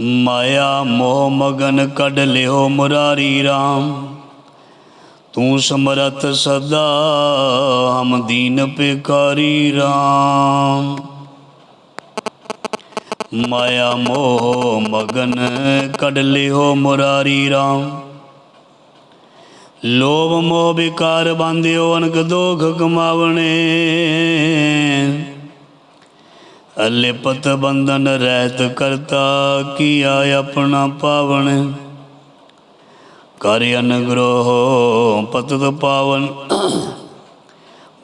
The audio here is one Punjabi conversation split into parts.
ਮਾਇਆ ਮੋਹ ਮਗਨ ਕੱਢ ਲਿਓ ਮੁਰਾਰੀ RAM ਤੂੰ ਸਮਰਤ ਸਦਾ ਹਮ ਦੀਨ ਪਿਕਾਰੀ RAM ਮਾਇਆ ਮੋਹ ਮਗਨ ਕੱਢ ਲਿਓ ਮੁਰਾਰੀ RAM ਲੋਭ ਮੋਹ ਵਿਕਾਰ ਬੰਧਿਓ ਅਨਕ ਦੋਖ ਕਮਾਵਣੇ। ਅਲਿਪਤ ਬੰਧਨ ਰਹਿਤ ਕਰਤਾ ਕੀਆ ਆਪਣਾ ਪਾਵਨ? ਕਰ ਅਨਗ੍ਰਹ ਪਤਤ ਪਾਵਨ।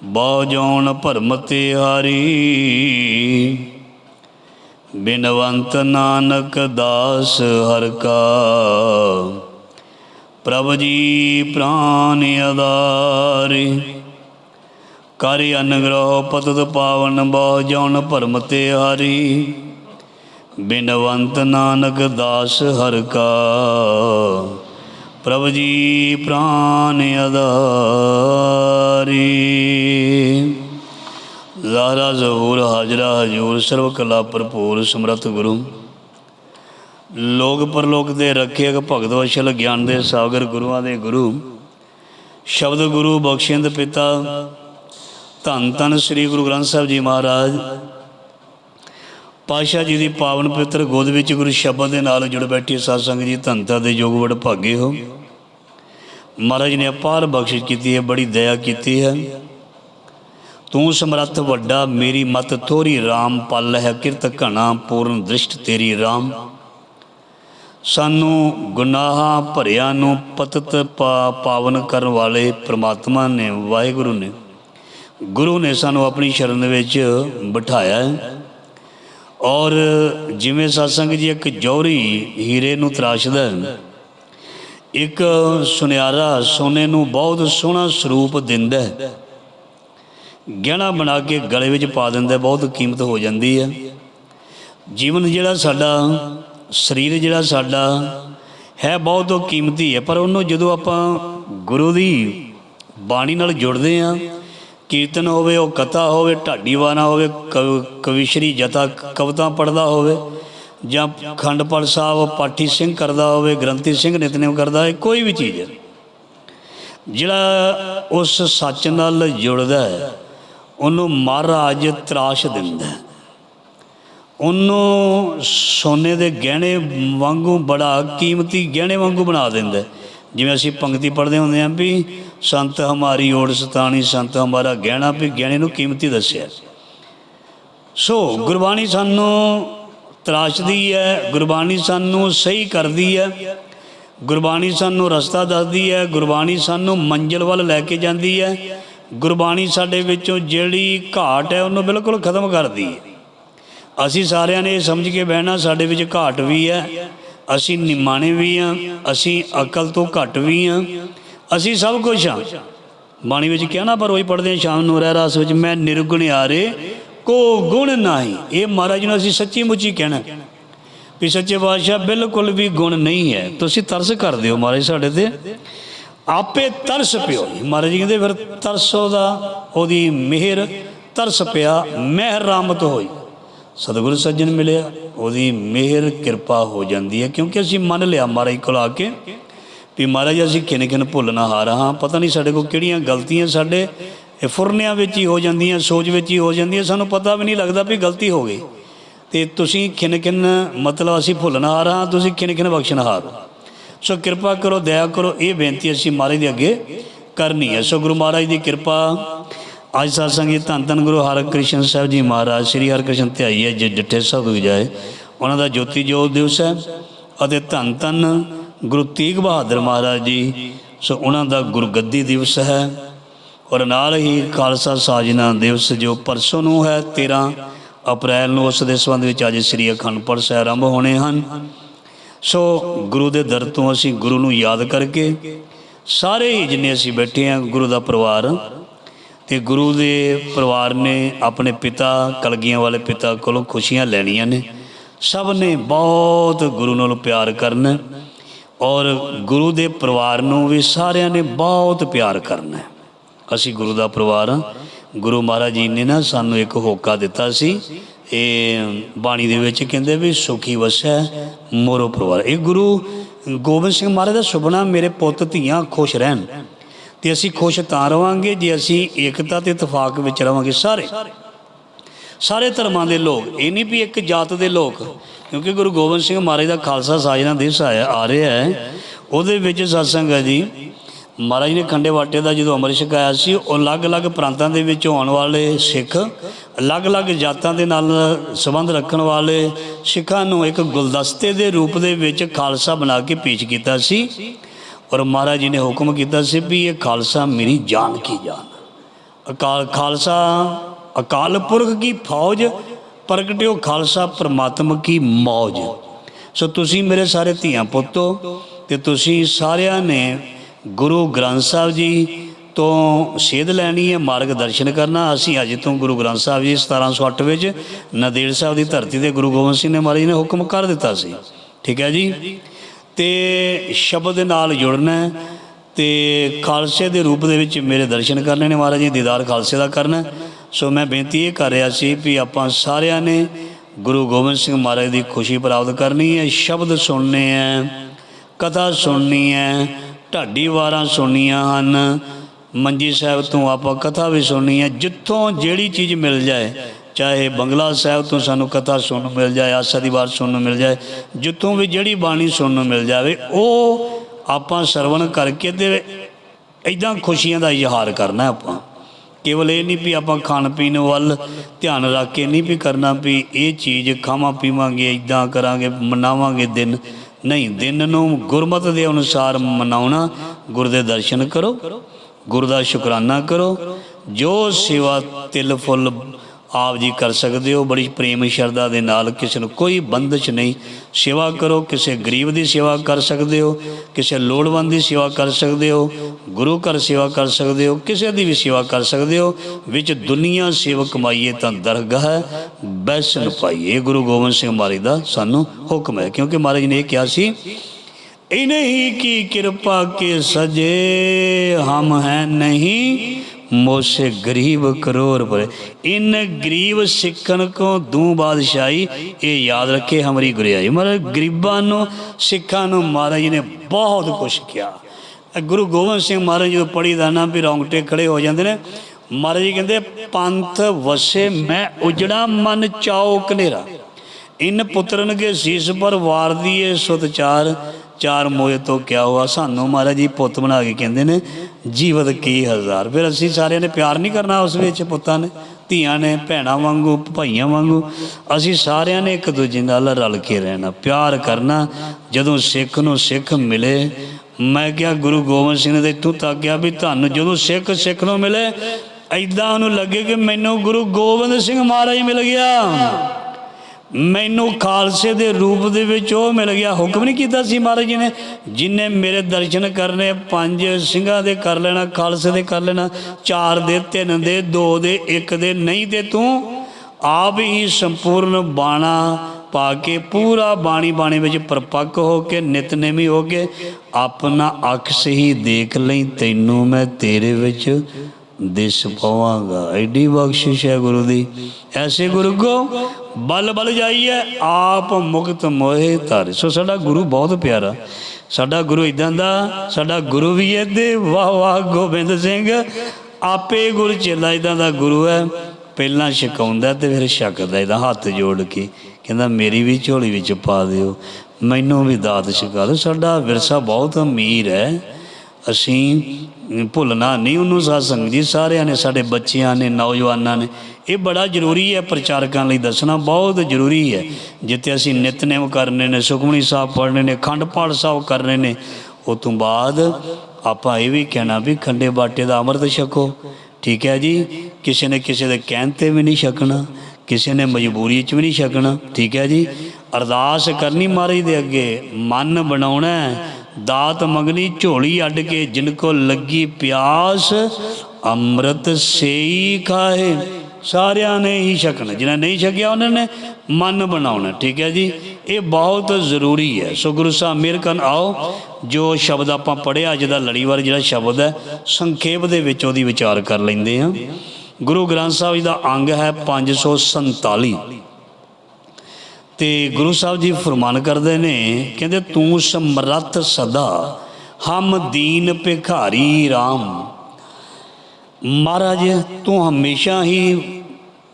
ਬਹੁ ਜੋਨ ਭਰਮ ਤੇ ਹਾਰੀ। ਬਿਨਵੰਤ ਨਾਨਕ ਦਾਸ ਹਰ ਕਾ। ਪ੍ਰਭ ਜੀ ਪ੍ਰਾਨ ਅਦਾਰੀ ਕਰ ਅਨਗ੍ਰਹ ਪਤਤ ਪਾਵਨ ਬਹੁ ਜਨ ਭਰਮ ਤੇ ਹਾਰੀ। ਬਿਨਵੰਤ ਨਾਨਕ ਦਾਸ ਹਰ ਕਾ। ਪ੍ਰਭ ਜੀ ਪ੍ਰਾਨ ਆਧਾਰੀ ਜ਼ਾਰਾ ਜ਼ਹੂਰ, ਹਾਜਰਾ ਹਜੂਰ, ਸਰਵ ਕਲਾ ਭਰਪੂਰ, ਸਮਰਥ ਗੁਰੂ। ਲੋਕ ਪਰਲੋਕ ਦੇ ਰੱਖਿਅਕ ਭਗਤ ਵਸ਼ਲ ਗਿਆਨ ਦੇ ਸਾਗਰ ਗੁਰੂਆਂ ਦੇ ਗੁਰੂ। ਸ਼ਬਦ ਗੁਰੂ ਬਖਸ਼ਿੰਦ ਪਿਤਾ। ਧੰਨ ਧੰਨ ਸ੍ਰੀ ਗੁਰੂ ਗ੍ਰੰਥ ਸਾਹਿਬ ਜੀ ਮਹਾਰਾਜ। ਪਾਸ਼ਾ ਜੀ ਦੀ ਪਾਵਨ ਪਵਿੱਤਰ ਗੋਦ ਵਿੱਚ ਗੁਰੂ ਸ਼ਬਦ ਦੇ ਨਾਲ ਜੁੜ ਬੈਠੀ ਸਾਧ ਸੰਗਤ ਜੀ ਧੰਨਤਾ ਦੇ ਯੋਗ ਵਡ ਭਾਗੇ ਹੋ। ਮਹਾਰਾਜ ਨੇ ਅਪਾਰ ਬਖਸ਼ਿਸ਼ ਕੀਤੀ ਹੈ, ਬੜੀ ਦਇਆ ਕੀਤੀ ਹੈ। ਤੂੰ ਸਮਰੱਥ ਵੱਡਾ, ਮੇਰੀ ਮਤ ਥੋਰੀ RAM ਪਲ ਹੈ ਕਿਰਤ ਘਣਾ, ਪੂਰਨ ਦ੍ਰਿਸ਼ਟ ਤੇਰੀ RAM ਸਾਨੂੰ ਗੁਨਾਹਾਂ ਭਰਿਆ ਨੂੰ ਪਤਤ ਪਾਵਨ ਕਰਨ ਵਾਲੇ ਪ੍ਰਮਾਤਮਾ ਨੇ, ਵਾਹਿਗੁਰੂ ਨੇ ਗੁਰੂ ਨੇ ਸਾਨੂੰ ਆਪਣੀ ਸ਼ਰਨ ਵਿੱਚ ਬਿਠਾਇਆ ਹੈ। ਔਰ ਜਿਵੇਂ satsang ਜੀ ਇੱਕ ਜੌਹਰੀ ਹੀਰੇ ਨੂੰ ਤਰਾਸ਼ਦਾ ਹੈ, ਇੱਕ ਸੁਨਿਆਰਾ ਸੋਨੇ ਨੂੰ ਬਹੁਤ ਸੋਹਣਾ ਸਰੂਪ ਦਿੰਦਾ ਹੈ। ਗਹਿਣਾ ਬਣਾ ਕੇ ਗਲੇ ਵਿੱਚ ਪਾ ਦਿੰਦਾ ਬਹੁਤ ਕੀਮਤ ਹੋ ਜਾਂਦੀ ਹੈ। ਜੀਵਨ ਜਿਹੜਾ ਸਾਡਾ, ਸਰੀਰ ਜਿਹੜਾ ਸਾਡਾ ਹੈ, ਬਹੁਤ ਕੀਮਤੀ ਹੈ। ਪਰ ਉਹਨੂੰ ਜਦੋਂ ਆਪਾਂ ਗੁਰੂ ਦੀ ਬਾਣੀ ਨਾਲ ਜੁੜਦੇ ਆ ਕੀਰਤਨ ਹੋਵੇ, ਉਹ ਕਥਾ ਹੋਵੇ ਢਾਡੀਵਾਨਾ ਹੋਵੇ, ਕਵ- ਕਵਿਸ਼ਰੀ ਜਥਾ ਕਵਿਤਾ ਪੜਦਾ ਹੋਵੇ, ਜਾਂ ਖੰਡ ਪਾਠ ਸਾਹਿਬ, ਪਾਠੀ ਸਿੰਘ ਕਰਦਾ ਹੋਵੇ, ਗ੍ਰੰਥੀ ਸਿੰਘ ਨਿਤਨੇਮ ਕਰਦਾ ਹੈ ਕੋਈ ਵੀ ਚੀਜ਼ ਜਿਹੜਾ ਉਸ ਸੱਚ ਨਾਲ ਜੁੜਦਾ ਹੈ, ਉਹਨੂੰ ਮਹਾਰਾਜ ਤਰਾਸ਼ ਦਿੰਦਾ ਹੈ। ਉਹਨੂੰ ਸੋਨੇ ਦੇ ਗਹਿਣੇ ਵਾਂਗੂ ਬੜਾ ਕੀਮਤੀ ਗਹਿਣੇ ਵਾਂਗੂ ਬਣਾ ਦਿੰਦਾ ਜਿਵੇਂ ਅਸੀਂ ਪੰਕਤੀ ਪੜ੍ਹਦੇ ਹੁੰਦੇ ਆਂ ਵੀ ਸੰਤ ਹਮਾਰੀ ਓੜ ਸਤਾਣੀ, ਸੰਤ ਹਮਾਰਾ ਗਹਿਣਾ, ਵੀ ਗਹਿਣੇ ਨੂੰ ਕੀਮਤੀ ਦੱਸਿਆ। ਸੋ ਗੁਰਬਾਣੀ ਸਾਨੂੰ ਤਰਾਸ਼ਦੀ ਹੈ, ਗੁਰਬਾਣੀ ਸਾਨੂੰ ਸਹੀ ਕਰਦੀ ਹੈ, ਗੁਰਬਾਣੀ ਸਾਨੂੰ ਰਸਤਾ ਦੱਸਦੀ ਹੈ, ਗੁਰਬਾਣੀ ਸਾਨੂੰ ਮੰਜ਼ਿਲ ਵੱਲ ਲੈ ਕੇ ਜਾਂਦੀ ਹੈ, ਗੁਰਬਾਣੀ ਸਾਡੇ ਵਿੱਚੋਂ ਜਿਹੜੀ ਘਾਟ ਹੈ, ਉਹਨੂੰ ਬਿਲਕੁਲ ਖਤਮ ਕਰਦੀ ਹੈ। ਅਸੀਂ ਸਾਰਿਆਂ ਨੇ ਇਹ ਸਮਝ ਕੇ ਬਹਿਣਾ, ਸਾਡੇ ਵਿੱਚ ਘਾਟ ਵੀ ਹੈ, ਅਸੀਂ ਨਿਮਾਣੇ ਵੀ ਹਾਂ, ਅਸੀਂ ਅਕਲ ਤੋਂ ਘੱਟ ਵੀ ਹਾਂ ਅਸੀਂ ਸਭ ਕੁਝ ਹਾਂ। ਬਾਣੀ ਵਿੱਚ ਕਿਹਾ ਨਾ, ਪਰ ਉਹੀ ਪੜ੍ਹਦੇ ਹਾਂ, ਸ਼ਾਮ ਨੂੰ ਰਹਿ ਰਾਸ ਵਿੱਚ ਮੈਂ ਨਿਰਗੁਣ ਆਰੇ ਕੋ ਗੁਣ ਨਹੀਂ। ਇਹ ਮਹਾਰਾਜ ਨੂੰ ਅਸੀਂ ਸੱਚੀ ਮੁੱਚੀ ਕਹਿਣਾ ਵੀ ਸੱਚੇ ਬਾਦਸ਼ਾਹ ਬਿਲਕੁਲ ਵੀ ਗੁਣ ਨਹੀਂ ਹੈ। ਤੁਸੀਂ ਤਰਸ ਕਰਦੇ ਹੋ ਮਹਾਰਾਜ ਸਾਡੇ ਤੇ। ਆਪੇ ਤਰਸ ਪਿਓ। ਮਹਾਰਾਜ ਕਹਿੰਦੇ, ਫਿਰ ਤਰਸ ਉਹਦਾ ਉਹਦੀ ਮਿਹਰ, ਤਰਸ ਪਿਆ, ਮਹਿਰ ਰਾਮਤ ਹੋਈ। ਸਤਿਗੁਰੂ ਸੱਜਣ ਮਿਲਿਆ, ਉਹਦੀ ਮਿਹਰ ਕਿਰਪਾ ਹੋ ਜਾਂਦੀ ਹੈ। ਕਿਉਂਕਿ ਅਸੀਂ ਮੰਨ ਲਿਆ ਮਹਾਰਾਜ ਕੋਲ ਆ ਕੇ ਵੀ ਮਹਾਰਾਜ ਅਸੀਂ ਕਿਨ ਕਿਨ ਭੁੱਲਣਾ ਹਾਰ ਹਾਂ। ਪਤਾ ਨਹੀਂ ਸਾਡੇ ਕੋਲ ਕਿਹੜੀਆਂ ਗਲਤੀਆਂ ਸਾਡੇ ਫੁਰਨਿਆਂ ਵਿੱਚ ਹੀ ਹੋ ਜਾਂਦੀਆਂ, ਸੋਚ ਵਿੱਚ ਹੀ ਹੋ ਜਾਂਦੀਆਂ। ਸਾਨੂੰ ਪਤਾ ਵੀ ਨਹੀਂ ਲੱਗਦਾ ਵੀ ਗਲਤੀ ਹੋ ਗਈ। ਤੇ ਤੁਸੀਂ ਕਿਨ ਕਿਨ ਮਤਲਬ ਅਸੀਂ ਭੁੱਲਣਾ ਹਾਰ ਹਾਂ, ਤੁਸੀਂ ਕਿਨ ਕਿਨ ਬਖਸ਼ਣਹਾਰ ਹੋ। ਸੋ ਕਿਰਪਾ ਕਰੋ, ਦਇਆ ਕਰੋ, ਇਹ ਬੇਨਤੀ ਅਸੀਂ ਮਹਾਰਾਜ ਦੇ ਅੱਗੇ ਕਰਨੀ ਹੈ। ਸੋ ਗੁਰੂ ਮਹਾਰਾਜ ਦੀ ਕਿਰਪਾ, ਅੱਜ ਸਾਧ ਸੰਗਤ ਧੰਨ ਧੰਨ ਗੁਰੂ ਹਰਕ੍ਰਿਸ਼ਨ ਸਾਹਿਬ ਜੀ ਮਹਾਰਾਜ, ਸ੍ਰੀ ਹਰਕ੍ਰਿਸ਼ਨ ਧਿਆਈ ਹੈ, ਜੇ ਜੱਠੇ ਸਾਹਿਬ ਵੀ ਜਾਏ। ਉਹਨਾਂ ਦਾ ਜੋਤੀ ਜੋਤ ਦਿਵਸ ਹੈ ਅਤੇ ਧੰਨ ਧੰਨ ਗੁਰੂ ਤੇਗ ਬਹਾਦਰ ਮਹਾਰਾਜ ਜੀ, ਸੋ ਉਹਨਾਂ ਦਾ ਗੁਰਗੱਦੀ ਦਿਵਸ ਹੈ। ਔਰ ਨਾਲ ਹੀ ਖਾਲਸਾ ਸਾਜਨਾ ਦਿਵਸ ਜੋ ਪਰਸੋਂ ਨੂੰ ਹੈ 13 ਅਪ੍ਰੈਲ ਨੂੰ, ਉਸ ਦੇ ਸੰਬੰਧ ਵਿੱਚ ਅੱਜ ਸ੍ਰੀ ਅਖੰਡਪੁਰ ਸਾਹਿਬ ਆਰੰਭ ਹੋਣੇ ਹਨ। ਸੋ ਗੁਰੂ ਦੇ ਦਰ ਤੋਂ ਅਸੀਂ ਗੁਰੂ ਨੂੰ ਯਾਦ ਕਰਕੇ ਸਾਰੇ ਹੀ ਜਿੰਨੇ ਅਸੀਂ ਬੈਠੇ ਹਾਂ, ਗੁਰੂ ਦਾ ਪਰਿਵਾਰ ਤੇ ਗੁਰੂ ਦੇ ਪਰਿਵਾਰ ਨੇ ਆਪਣੇ ਪਿਤਾ, ਕਲਗੀਆਂ ਵਾਲੇ ਪਿਤਾ ਕੋਲੋਂ ਖੁਸ਼ੀਆਂ ਲੈਣੀਆਂ ਨੇ। ਸਭ ਨੇ ਬਹੁਤ ਗੁਰੂ ਨਾਲ ਪਿਆਰ ਕਰਨਾ। ਔਰ ਗੁਰੂ ਦੇ ਪਰਿਵਾਰ ਨੂੰ ਵੀ ਸਾਰਿਆਂ ਨੇ ਬਹੁਤ ਪਿਆਰ ਕਰਨਾ ਹੈ। ਅਸੀਂ ਗੁਰੂ ਦਾ ਪਰਿਵਾਰ ਹਾਂ। ਗੁਰੂ ਮਹਾਰਾਜ ਜੀ ਨੇ ਨਾ ਸਾਨੂੰ ਇੱਕ ਹੋਕਾ ਦਿੱਤਾ ਸੀ। ਇਹ ਬਾਣੀ ਦੇ ਵਿੱਚ ਕਹਿੰਦੇ ਵੀ ਸੁਖੀ ਵਸੈ, ਮੋਰੋ ਪਰਿਵਾਰ। ਇਹ ਗੁਰੂ ਗੋਬਿੰਦ ਸਿੰਘ ਮਹਾਰਾਜ ਦਾ ਸੁਪਨਾ, ਮੇਰੇ ਪੁੱਤ ਧੀਆਂ ਖੁਸ਼ ਰਹਿਣ। ਤੇ ਅਸੀਂ ਖੁਸ਼ ਤਾਂ ਰਵਾਂਗੇ ਜੇ ਅਸੀਂ ਏਕਤਾ ਤੇ ਇਤਫਾਕ ਵਿੱਚ ਰਵਾਂਗੇ ਸਾਰੇ। ਸਾਰੇ ਧਰਮਾਂ ਦੇ ਲੋਕ, ਇਹ ਨਹੀਂ ਵੀ ਇੱਕ ਜਾਤ ਦੇ ਲੋਕ, ਕਿਉਂਕਿ ਗੁਰੂ ਗੋਬਿੰਦ ਸਿੰਘ ਮਹਾਰਾਜ ਦਾ ਖਾਲਸਾ ਸਾਜਨਾ ਦਿਵਸ ਆਇਆ, ਆ ਰਿਹਾ ਹੈ। ਉਹਦੇ ਵਿੱਚ ਸਤਸੰਗ ਹੈ ਜੀ, ਮਹਾਰਾਜ ਨੇ ਖੰਡੇ ਵਾਟੇ ਦਾ ਜਦੋਂ ਅੰਮ੍ਰਿਤ ਛਕਾਇਆ ਸੀ, ਉਹ ਅਲੱਗ-ਅਲੱਗ ਪ੍ਰਾਂਤਾਂ ਦੇ ਵਿੱਚ ਆਉਣ ਵਾਲੇ ਸਿੱਖ, ਅਲੱਗ-ਅਲੱਗ ਜਾਤਾਂ ਦੇ ਨਾਲ ਸੰਬੰਧ ਰੱਖਣ ਵਾਲੇ ਸਿੱਖਾਂ ਨੂੰ ਇੱਕ ਗੁਲਦਸਤੇ ਦੇ ਰੂਪ ਦੇ ਵਿੱਚ ਖਾਲਸਾ ਬਣਾ ਕੇ ਪੇਸ਼ ਕੀਤਾ ਸੀ। ਔਰ ਮਹਾਰਾਜ ਜੀ ਨੇ ਹੁਕਮ ਕੀਤਾ ਸੀ ਵੀ ਇਹ ਖਾਲਸਾ ਮੇਰੀ ਜਾਨ ਕੀ ਜਾਨ। ਅਕਾਲ ਖਾਲਸਾ ਅਕਾਲ ਪੁਰਖ ਕੀ ਫੌਜ, ਪ੍ਰਗਟਿਓ ਖਾਲਸਾ ਪ੍ਰਮਾਤਮ ਕੀ ਮੌਜ। ਸੋ ਤੁਸੀਂ ਮੇਰੇ ਸਾਰੇ ਧੀਆਂ ਪੁੱਤੋ ਤੇ ਤੁਸੀਂ ਸਾਰਿਆਂ ਨੇ ਗੁਰੂ ਗ੍ਰੰਥ ਸਾਹਿਬ ਜੀ ਤੋਂ ਸੇਧ ਲੈਣੀ ਹੈ ਮਾਰਗਦਰਸ਼ਨ ਕਰਨਾ। ਅਸੀਂ ਅੱਜ ਤੋਂ ਗੁਰੂ ਗ੍ਰੰਥ ਸਾਹਿਬ ਜੀ 1708 ਵਿੱਚ ਨਦੇੜ ਸਾਹਿਬ ਦੀ ਧਰਤੀ ਤੇ ਗੁਰੂ ਗੋਬਿੰਦ ਸਿੰਘ ਨੇ ਮਹਾਰਾਜ ਨੇ ਹੁਕਮ ਕਰ ਦਿੱਤਾ ਸੀ। ਠੀਕ ਹੈ ਜੀ? ਤੇ ਸ਼ਬਦ ਨਾਲ ਜੁੜਨਾ ਹੈ ਤੇ ਖਾਲਸੇ ਦੇ ਰੂਪ ਦੇ ਵਿੱਚ ਮੇਰੇ ਦਰਸ਼ਨ ਕਰਨੇ ਨੇ ਮਹਾਰਾਜ ਜੀ, ਦੀਦਾਰ ਖਾਲਸੇ ਦਾ ਕਰਨਾ ਸੋ ਮੈਂ ਬੇਨਤੀ ਇਹ ਕਰ ਰਿਹਾ ਸੀ ਵੀ ਆਪਾਂ ਸਾਰਿਆਂ ਨੇ ਗੁਰੂ ਗੋਬਿੰਦ ਸਿੰਘ ਮਹਾਰਾਜ ਦੀ ਖੁਸ਼ੀ ਪ੍ਰਾਪਤ ਕਰਨੀ ਹੈ, ਸ਼ਬਦ ਸੁਣਨੇ ਹੈ, ਕਥਾ ਸੁਣਨੀ ਹੈ, ਢਾਡੀ ਵਾਰਾਂ ਸੁਣਨੀਆਂ ਹਨ, ਮੰਜੀ ਸਾਹਿਬ ਤੋਂ ਆਪਾਂ ਕਥਾ ਵੀ ਸੁਣਨੀ ਹੈ, ਜਿੱਥੋਂ ਜਿਹੜੀ ਚੀਜ਼ ਮਿਲ ਜਾਏ, ਚਾਹੇ ਬੰਗਲਾ ਸਾਹਿਬ ਤੋਂ ਸਾਨੂੰ ਕਥਾ ਸੁਣਨ ਨੂੰ ਮਿਲ ਜਾਏ, ਆਸਾ ਦੀ ਵਾਰ ਸੁਣਨ ਨੂੰ ਮਿਲ ਜਾਏ, ਜਿੱਥੋਂ ਵੀ ਜਿਹੜੀ ਬਾਣੀ ਸੁਣਨ ਨੂੰ ਮਿਲ ਜਾਵੇ, ਉਹ ਆਪਾਂ ਸਰਵਣ ਕਰਕੇ ਤੇ ਇਦਾਂ ਖੁਸ਼ੀਆਂ ਦਾ ਇਜ਼ਹਾਰ ਕਰਨਾ ਆਪਾਂ। ਕੇਵਲ ਇਹ ਨਹੀਂ ਵੀ ਆਪਾਂ ਖਾਣ ਪੀਣ ਵੱਲ ਧਿਆਨ ਰੱਖ ਕੇ ਨਹੀਂ ਵੀ ਕਰਨਾ ਵੀ ਇਹ ਚੀਜ਼ ਖਾਵਾਂ ਪੀਵਾਂਗੇ ਇਦਾਂ ਕਰਾਂਗੇ, ਮਨਾਵਾਂਗੇ ਦਿਨ। ਨਹੀਂ, ਦਿਨ ਨੂੰ ਗੁਰਮਤ ਦੇ ਅਨੁਸਾਰ ਮਨਾਉਣਾ, ਗੁਰ ਦੇ ਦਰਸ਼ਨ ਕਰੋ, ਗੁਰ ਦਾ ਸ਼ੁਕਰਾਨਾ ਕਰੋ, ਜੋ ਸੇਵਾ ਤਿਲ ਫੁੱਲ ਆਪ ਜੀ ਕਰ ਸਕਦੇ ਹੋ। ਬੜੀ ਪ੍ਰੇਮ ਸ਼ਰਧਾ ਦੇ ਨਾਲ ਕਿਸੇ ਨੂੰ ਕੋਈ ਬੰਦਿਸ਼ ਨਹੀਂ। ਸੇਵਾ ਕਰੋ, ਕਿਸੇ ਗਰੀਬ ਦੀ ਸੇਵਾ ਕਰ ਸਕਦੇ ਹੋ, ਕਿਸੇ ਲੋੜਵੰਦ ਦੀ ਸੇਵਾ ਕਰ ਸਕਦੇ ਹੋ, ਗੁਰੂ ਘਰ ਸੇਵਾ ਕਰ ਸਕਦੇ ਹੋ, ਕਿਸੇ ਦੀ ਵੀ ਸੇਵਾ ਕਰ ਸਕਦੇ ਹੋ। ਵਿੱਚ ਦੁਨੀਆ ਸੇਵ ਕਮਾਈਏ ਤਾਂ ਦਰਗਾਹ ਬੈਸ ਪਾਈਏ। ਗੁਰੂ ਗੋਬਿੰਦ ਸਿੰਘ ਮਹਾਰਾਜ ਦਾ ਸਾਨੂੰ ਹੁਕਮ ਹੈ। ਕਿਉਂਕਿ ਮਹਾਰਾਜ ਨੇ ਇਹ ਕਿਹਾ ਸੀ ਇਨਹੀ ਕੀ ਕਿਰਪਾ ਕੇ ਸਜੇ, ਹਮ ਹੈ ਨਹੀਂ ਮੋਸੇ ਗਰੀਬ ਕਰੋੜ ਪਰ। ਇਨ ਗਰੀਬ ਸਿੱਖਣ ਕੋ ਦੂ ਬਾਦਸ਼ਾਹੀ, ਇਹ ਯਾਦ ਰੱਖੇ ਹਮਰੀ ਗੁਰਿਆਈ। ਮਤਲਬ ਗਰੀਬਾਂ ਨੂੰ, ਸਿੱਖਾਂ ਨੂੰ ਮਹਾਰਾਜ ਨੇ ਬਹੁਤ ਕੁਛ ਕਿਹਾ। ਗੁਰੂ ਗੋਬਿੰਦ ਸਿੰਘ ਮਹਾਰਾਜ ਜਦੋਂ ਪੜੀ ਦਾ ਨਾਮ ਵੀ ਰੌਂਗਟੇ ਖੜੇ ਹੋ ਜਾਂਦੇ ਨੇ, ਮਹਾਰਾਜ ਜੀ ਕਹਿੰਦੇ, ਪੰਥ ਵਸੇ ਮੈਂ ਉਜੜਾ ਮਨ ਚਾਉ ਕਨੇਰਾ। ਇਨ ਪੁੱਤਰਨ ਕੇ ਸੀਸ ਪਰ ਵਾਰਦੀਏ ਸੁਤਚਾਰ ਚਾਰ ਚਾਰ ਮੋਏ ਤੋਂ ਕਿਆ ਹੁਆ? ਸਾਨੂੰ ਮਹਾਰਾਜ ਜੀ ਪੁੱਤ ਬਣਾ ਕੇ ਕਹਿੰਦੇ ਨੇ, ਜੀਵਤ ਕੀ ਹਜ਼ਾਰ? ਫਿਰ ਅਸੀਂ ਸਾਰਿਆਂ ਨੇ ਪਿਆਰ ਨਹੀਂ ਕਰਨਾ ਉਸ ਵਿੱਚ ਪੁੱਤਾਂ ਨੇ, ਧੀਆਂ ਨੇ, ਭੈਣਾਂ ਵਾਂਗੂ, ਭਾਈਆਂ ਵਾਂਗੂ। ਅਸੀਂ ਸਾਰਿਆਂ ਨੇ ਇੱਕ ਦੂਜੇ ਨਾਲ ਰਲ ਕੇ ਰਹਿਣਾ, ਪਿਆਰ ਕਰਨਾ। ਜਦੋਂ ਸਿੱਖ ਨੂੰ ਸਿੱਖ ਮਿਲੇ, ਮੈਂ ਕਿਹਾ, ਗੁਰੂ ਗੋਬਿੰਦ ਸਿੰਘ ਨੇ ਤਾਂ ਇੱਥੋਂ ਤੱਕ ਗਿਆ ਵੀ ਤੁਹਾਨੂੰ ਜਦੋਂ ਸਿੱਖ ਸਿੱਖ ਨੂੰ ਮਿਲੇ ਐਦਾਂ ਉਹਨੂੰ ਲੱਗੇ ਕਿ ਮੈਨੂੰ ਗੁਰੂ ਗੋਬਿੰਦ ਸਿੰਘ ਮਹਾਰਾਜ ਮਿਲ ਗਿਆ। ਮੈਨੂੰ ਖਾਲਸੇ ਦੇ ਰੂਪ ਦੇ ਵਿੱਚ ਉਹ ਮਿਲ ਗਿਆ। ਹੁਕਮ ਨਹੀਂ ਕੀਤਾ ਸੀ ਮਹਾਰਾਜ ਜੀ ਨੇ, ਜਿਨੇ ਮੇਰੇ ਦਰਸ਼ਨ ਕਰਨੇ, ਪੰਜ ਸਿੰਘਾਂ ਦੇ ਕਰ ਲੈਣਾ, ਖਾਲਸੇ ਦੇ ਕਰ ਲੈਣਾ, ਚਾਰ ਦੇ, ਤਿੰਨ ਦੇ, ਦੋ ਦੇ, ਇੱਕ ਦੇ, ਨਹੀਂ ਤੇ ਤੂੰ ਆਪ ਹੀ ਸੰਪੂਰਨ ਬਾਣਾ ਪਾ ਕੇ, ਪੂਰਾ ਬਾਣੀ ਬਾਣੀ ਵਿੱਚ ਪਰਪੱਕ ਹੋ ਕੇ, ਨਿਤਨੇਮੀ ਹੋ ਕੇ, ਆਪਣਾ ਅੱਖ ਸਹੀ ਦੇਖ ਲਈ, ਤੈਨੂੰ ਮੈਂ ਤੇਰੇ ਵਿੱਚ ਦਿਸ ਪਾਵਾਂਗਾ। ਐਡੀ ਬਖਸ਼ਿਸ਼ ਹੈ ਗੁਰੂ ਦੀ। ਐਸੇ ਗੁਰੂ ਕੋ ਬਲ ਬਲ ਜਾਈਏ ਆਪ ਮੁਕਤ ਮੋਹਿ ਧਾਰੇ। ਸੋ ਸਾਡਾ ਗੁਰੂ ਬਹੁਤ ਪਿਆਰਾ। ਸਾਡਾ ਗੁਰੂ ਇਦਾਂ ਦਾ, ਸਾਡਾ ਗੁਰੂ ਵੀ ਹੈ। ਤੇ ਵਾਹ ਵਾਹ, ਗੋਬਿੰਦ ਸਿੰਘ, ਆਪੇ ਗੁਰ ਚੇਲਾ ਇਦਾਂ ਦਾ ਗੁਰੂ ਹੈ ਪਹਿਲਾਂ ਛਕਾਉਂਦਾ ਤੇ ਫਿਰ ਛਕਦਾ, ਇਹਦਾ ਹੱਥ ਜੋੜ ਕੇ। ਕਹਿੰਦਾ, ਮੇਰੀ ਵੀ ਝੋਲੀ ਵਿੱਚ ਪਾ ਦਿਓ, ਮੈਨੂੰ ਵੀ ਦਾਤ ਛਕਾ ਦਿਓ। ਸਾਡਾ ਵਿਰਸਾ ਬਹੁਤ ਅਮੀਰ ਹੈ ਅਸੀਂ ਭੁੱਲਣਾ ਨਹੀਂ। ਉਹਨੂੰ ਸਾਧ ਸੰਗਤ ਜੀ, ਸਾਰਿਆਂ ਨੇ, ਸਾਡੇ ਬੱਚਿਆਂ ਨੇ, ਨੌਜਵਾਨਾਂ ਨੇ, ਇਹ ਬੜਾ ਜ਼ਰੂਰੀ ਹੈ ਪ੍ਰਚਾਰਕਾਂ ਲਈ ਦੱਸਣਾ, ਬਹੁਤ ਜ਼ਰੂਰੀ ਹੈ। ਜਿੱਥੇ ਅਸੀਂ ਨਿਤਨੇਮ ਕਰਨੇ ਨੇ, ਸੁਖਮਨੀ ਸਾਹਿਬ ਪੜ੍ਹਨੇ ਨੇ, ਖੰਡ ਪਾਠ ਸਾਹਿਬ ਕਰਨੇ ਨੇ, ਉਹ ਤੋਂ ਬਾਅਦ ਆਪਾਂ ਇਹ ਵੀ ਕਹਿਣਾ ਵੀ ਖੰਡੇ ਬਾਟੇ ਦਾ ਅੰਮ੍ਰਿਤ ਛਕੋ। ਠੀਕ ਹੈ ਜੀ? ਕਿਸੇ ਨੇ ਕਿਸੇ ਦੇ ਕਹਿਣ ਤੇ ਵੀ ਨਹੀਂ ਛਕਣਾ, ਕਿਸੇ ਨੇ ਮਜਬੂਰੀ 'ਚ ਵੀ ਨਹੀਂ ਛਕਣਾ। ਠੀਕ ਹੈ ਜੀ? ਅਰਦਾਸ ਕਰਨੀ ਮਹਾਰਾਜ ਦੇ ਅੱਗੇ, ਮਨ ਬਣਾਉਣਾ ਦਾਤ ਮੰਗਣੀ, ਝੋਲੀ ਅੱਡ ਕੇ ਜਿਨ ਕੋ ਲੱਗੀ ਪਿਆਸ, ਅੰਮ੍ਰਿਤ ਸੇਈ ਖਾਏ। ਸਾਰਿਆਂ ਨੇ ਹੀ ਛਕਣਾ। ਜਿਹਨਾਂ ਨਹੀਂ ਛਕਿਆ, ਉਹਨਾਂ ਨੇ ਮਨ ਬਣਾਉਣਾ। ਠੀਕ ਹੈ ਜੀ? ਇਹ ਬਹੁਤ ਜ਼ਰੂਰੀ ਹੈ। ਸੋ ਗੁਰੂ ਸਾਹਿਬ ਮੇਰ ਕਰਨ ਆਓ। ਜੋ ਸ਼ਬਦ ਆਪਾਂ ਪੜਿਆ ਅੱਜ ਦਾ ਲੜੀਵਾਰ ਜਿਹੜਾ ਸ਼ਬਦ ਹੈ, ਸੰਖੇਪ ਦੇ ਵਿੱਚ ਉਹਦੀ ਵਿਚਾਰ ਕਰ ਲੈਂਦੇ ਹਾਂ। ਗੁਰੂ ਗ੍ਰੰਥ ਸਾਹਿਬ ਜੀ ਦਾ ਅੰਗ ਹੈ 547 ਤੇ ਗੁਰੂ ਸਾਹਿਬ ਜੀ ਫਰਮਾਨ ਕਰਦੇ ਨੇ, ਕਹਿੰਦੇ, ਤੂੰ ਸਮਰੱਥ ਸਦਾ, ਹਮ ਦੀਨ ਭਿਖਾਰੀ RAM ਮਹਾਰਾਜ, ਤੂੰ ਹਮੇਸ਼ਾ ਹੀ